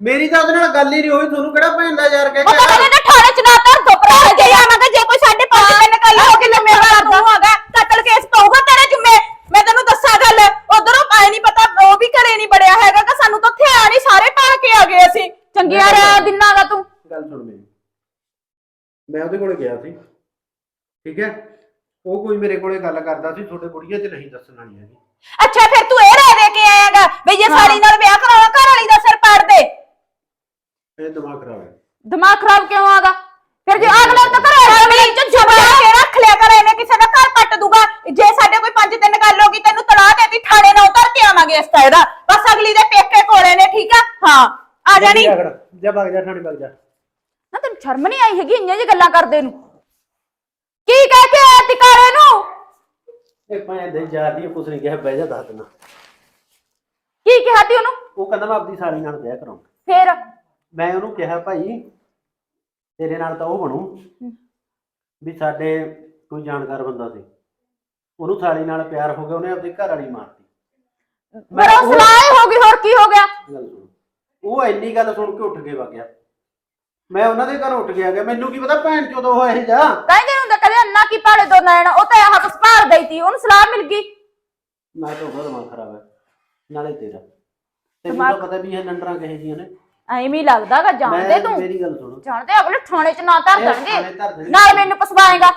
ਮੇਰੀ ਤਾਂ ਉਹਦੇ ਨਾਲ ਗੱਲ ਹੀ ਨਹੀਂ ਹੋਈ ਤੁਹਾਨੂੰ ਕਿਹੜਾ ਭੈਣ ਦਾ ਯਾਰ ਕਹਿ ਉਹ ਤਾਂ ਕਹਿੰਦੇ ਠਾਣੇ ਚ ਨਾ ਧਰ ਦੋ ਭਰਾ ਜੇ ਆਵਾਂਗਾ ਜੇ ਕੋਈ ਸਾਡੇ ਪੰਜ ਤਿੰਨ ਕੱਲ ਹੋ ਕੇ ਜ਼ਿੰਮੇਵਾਰ ਤੂੰ ਹੈਗਾ ਕਤਲ ਕੇਸ ਪਊਗਾ ਤੇਰੇ ਜੁਮੇ ਮੈਂ ਤੈਨੂੰ ਦੱਸਾਂ ਗੱਲ ਉਧਰੋਂ ਆਏ ਨਹੀਂ ਪਤਾ ਉਹ ਵੀ ਘਰੇ ਨਹੀਂ ਬੜਿਆ ਹੈਗਾ ਕਿ ਸਾਨੂੰ ਤਾਂ ਉੱਥੇ ਆ ਨਹੀਂ ਸਾਰੇ ਪਾ ਕੇ ਆ ਗਏ ਅਸੀਂ। ਚੰਗਿਆ ਰਿਆ ਦਿਨਾਗਾ ਤੂੰ। ਗੱਲ ਸੁਣ ਮੇਰੀ। ਮੈਂ ਉਹਦੇ ਕੋਲੇ ਗਿਆ ਸੀ। ਠੀਕ ਹੈ? ਉਹ ਕੋਈ ਮੇਰੇ ਕੋਲੇ ਗੱਲ ਕਰਦਾ ਸੀ ਤੁਹਾਡੇ ਕੁੜੀਆਂ 'ਚ ਨਹੀਂ ਦੱਸਣ ਵਾਲੀ ਹੈਗੀ। ਅੱਛਾ ਫਿਰ ਤੂੰ ਇਹ ਰਹਿ ਦੇ ਕੇ ਆਇਆਗਾ ਬਈ ਜੇ ਸਾਲੀ ਨਾਲ ਵਿਆਹ ਕਰਾਉਣਾ ਘਰ ਵਾਲੀ ਦਾ ਸਿਰ ਪਾੜ ਦੇ। ਇਹ ਦਿਮਾਗ ਖਰਾਬ ਹੈ। ਦਿਮਾਗ ਖਰਾਬ ਕਿਉਂ ਆਗਾ? ਫਿਰ ਜੇ ਅਗਲਾ ਤਾਂ ਘਰੇ ਰਮਲੀ ਚ ਜੁਬਾ ਕੇ ਰੱਖ ਲਿਆ ਕਰ ਕਿਸੇ ਦਾ ਘਰ ਪੱਟ ਦੂਗਾ। ਜੇ ਸਾਡੇ ਕੋਈ ਪੰਜ ਦਿਨ ਗੱਲ ਹੋ ਗਈ ਤੈਨੂੰ ਤਲਾਹ ਦੇਤੀ ਥਾਣੇ ਨਾਲ ਉਤਰ ਕੇ ਆਵਾਂਗੇ ਇਸ ਦਾ ਬਸ ਅਗਲੀ ਦੇ ਪੇਕੇ ਕੋਲੇ ਨੇ ਠੀਕ ਆ? ਹਾਂ ਆ ਜਾਣੀ? ਜਾ ਜਾ ਭੱਗ ਜਾ ਠਾਣੇ ਭੱਗ ਜਾ। ਨਾ ਤੈਨੂੰ ਸ਼ਰਮ ਨਹੀਂ ਆਈ ਹੈਗੀ ਇੰਨੀਆਂ ਜੀ ਗੱਲਾਂ ਕਰਦੇ ਨੂੰ? ਕੀ ਕਹਿ ਕੇ ਆਇਆ ਤਿਕਾਰੇ ਨੂੰ? ਇਹ ਭੈਣ ਦੇ ਯਾਰ ਦੀ ਕੁਛ ਨਹੀਂ ਕਿਹਾ ਬਹਿ ਜਾ ਦੱਸ ਦਿਨਾ। ਕੀ ਕਿਹਾ ਤੀ ਉਹਨੂੰ? ਉਹ ਕਹਿੰਦਾ ਮੈਂ ਆਪਣੀ ਸਾਲੀ ਨਾਲ ਵਿਆਹ ਕਰਾਉਂ ਫੇਰ? ਮੈਂ ਉਹਨੂੰ ਕਿਹਾ ਭਾਈ ਤੇਰੇ ਨਾਲ ਤਾਂ ਉਹ ਬਣੂ ਵੀ ਸਾਡੇ ਕੋਈ ਜਾਣਕਾਰ ਬੰਦਾ ਸੀ। ਉਹਨੂੰ ਸਾਲੀ ਨਾਲ ਪਿਆਰ ਹੋ ਗਿਆ ਉਹਨੇ ਆਪਣੀ ਘਰ ਵਾਲੀ ਮਾਰਤੀ। ਮੈਂ ਮੇਰਾ ਉਹ- ਸਲਾਹ ਹੋ ਗਈ ਹੋਰ ਕੀ ਹੋ ਗਿਆ? ਗੱਲ ਸੁਣ। ਉਹ ਇੰਨੀ ਗੱਲ ਸੁਣ ਕੇ ਉੱਠ ਕੇ ਵਗ ਗਿਆ। ਮੈਂ ਉਹਨਾਂ ਦੇ ਘਰ ਉੱਠ ਗਿਆ ਗਿਆ। ਮੈਨੂੰ ਕੀ ਪਤਾ ਭੈਣ ਚੋਦ ਉਹ ਇਹ ਜਾ ਕਹਿੰਦੇ ਹੁੰਦਾ ਕਦੇ ਅੰਨਾ ਕੀ ਪਾੜੇ ਦੋ ਨੈਣ ਉਹ ਤਾਂ ਆਹ ਕੁਛ ਭਾਰ ਦਈ ਤੀ ਉਹਨੂੰ ਸਲਾਹ ਮਿਲ ਗਈ। ਮੈਂ ਤਾਂ ਉਹਦਾ ਦਿਮਾਗ ਖਰਾਬ ਹੈ ਨਾਲੇ ਤੇਰਾ। ਤੈਨੂੰ ਦਿਮਾਗ- ਤਾਂ ਪਤਾ ਵੀ ਇਹ ਨੰਡਰਾਂ ਕਹੇ ਜੀਆਂ ਨੇ। ਐਵੇਂ ਹੀ ਲੱਗਦਾਗਾ ਜਾਣਦੇ ਮੈਂ ਤੂੰ? ਮੇਰੀ ਗੱਲ ਸੁਣ। ਜਾਣਦੇ ਅਗਲੇ ਥਾਣੇ ਚ ਨਾ ਇਹ ਧਰ ਦੇਣਗੇ। ਨਾਲ ਮੈਨੂੰ ਪਸਵਾਏਗਾ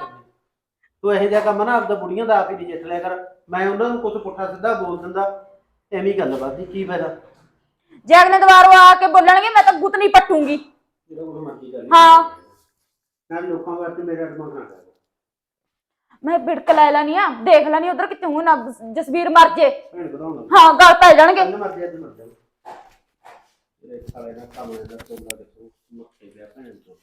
ਤੂੰ ਇਹ ਜਿਹਾ ਕੰਮ ਨਾ ਆਪਦਾ ਬੁੜੀਆਂ ਦਾ ਆਪ ਹੀ ਜਿੱਤ ਲਿਆ ਕਰ। ਮੈਂ ਉਹਨਾਂ ਨੂੰ ਕੁਝ ਪੁੱਠਾ ਸਿੱਧਾ ਬੋਲ ਦਿੰਦਾ ਐਵੇਂ ਹੀ ਗੱਲ ਬਾਦੀ ਕੀ ਫਾਇਦਾ? ਜੇ ਅਗਲੇ ਦੁਬਾਰਾ ਆ ਕੇ ਬੋਲਣਗੇ ਮੈਂ ਤਾਂ ਗੁੱਤ ਨਹੀਂ ਪੱਟੂਗੀ। ਜਿਹੜਾ ਕੁਝ ਮਰਜ਼ੀ ਕਰ ਲਈ। ਹਾਂ। ਮੈਂ ਲੋਕਾਂ ਵਾਸਤੇ ਮੇਰਾ ਦਿਮਾਗ ਨਾ ਕਰ ਮੈਂ ਬਿੜਕ ਲੈ ਲੈਣੀ ਆ ਦੇਖ ਲੈਣੀ ਉਧਰ ਕਿਤੇ ਹੂੰ ਨਾ ਜਸਵੀਰ ਮਰ ਜੇ। ਭੈਣ ਵਧਾਉਣਾ ਹਾਂ ਗੱਲ ਪੈ ਜਾਣਗੇ। ਕੱਲ ਮਰ ਜਾ ਅੱਜ ਮਰ ਜਾ ਤੇਰੇ ਸਾਲੇ ਦਾ ਕੰਮ ਇਹਦਾ ਤੋਲਾ ਦੇਖੋ ਮੁੱਕੇ ਗਿਆ ਭੈਣ ਚੋਦ।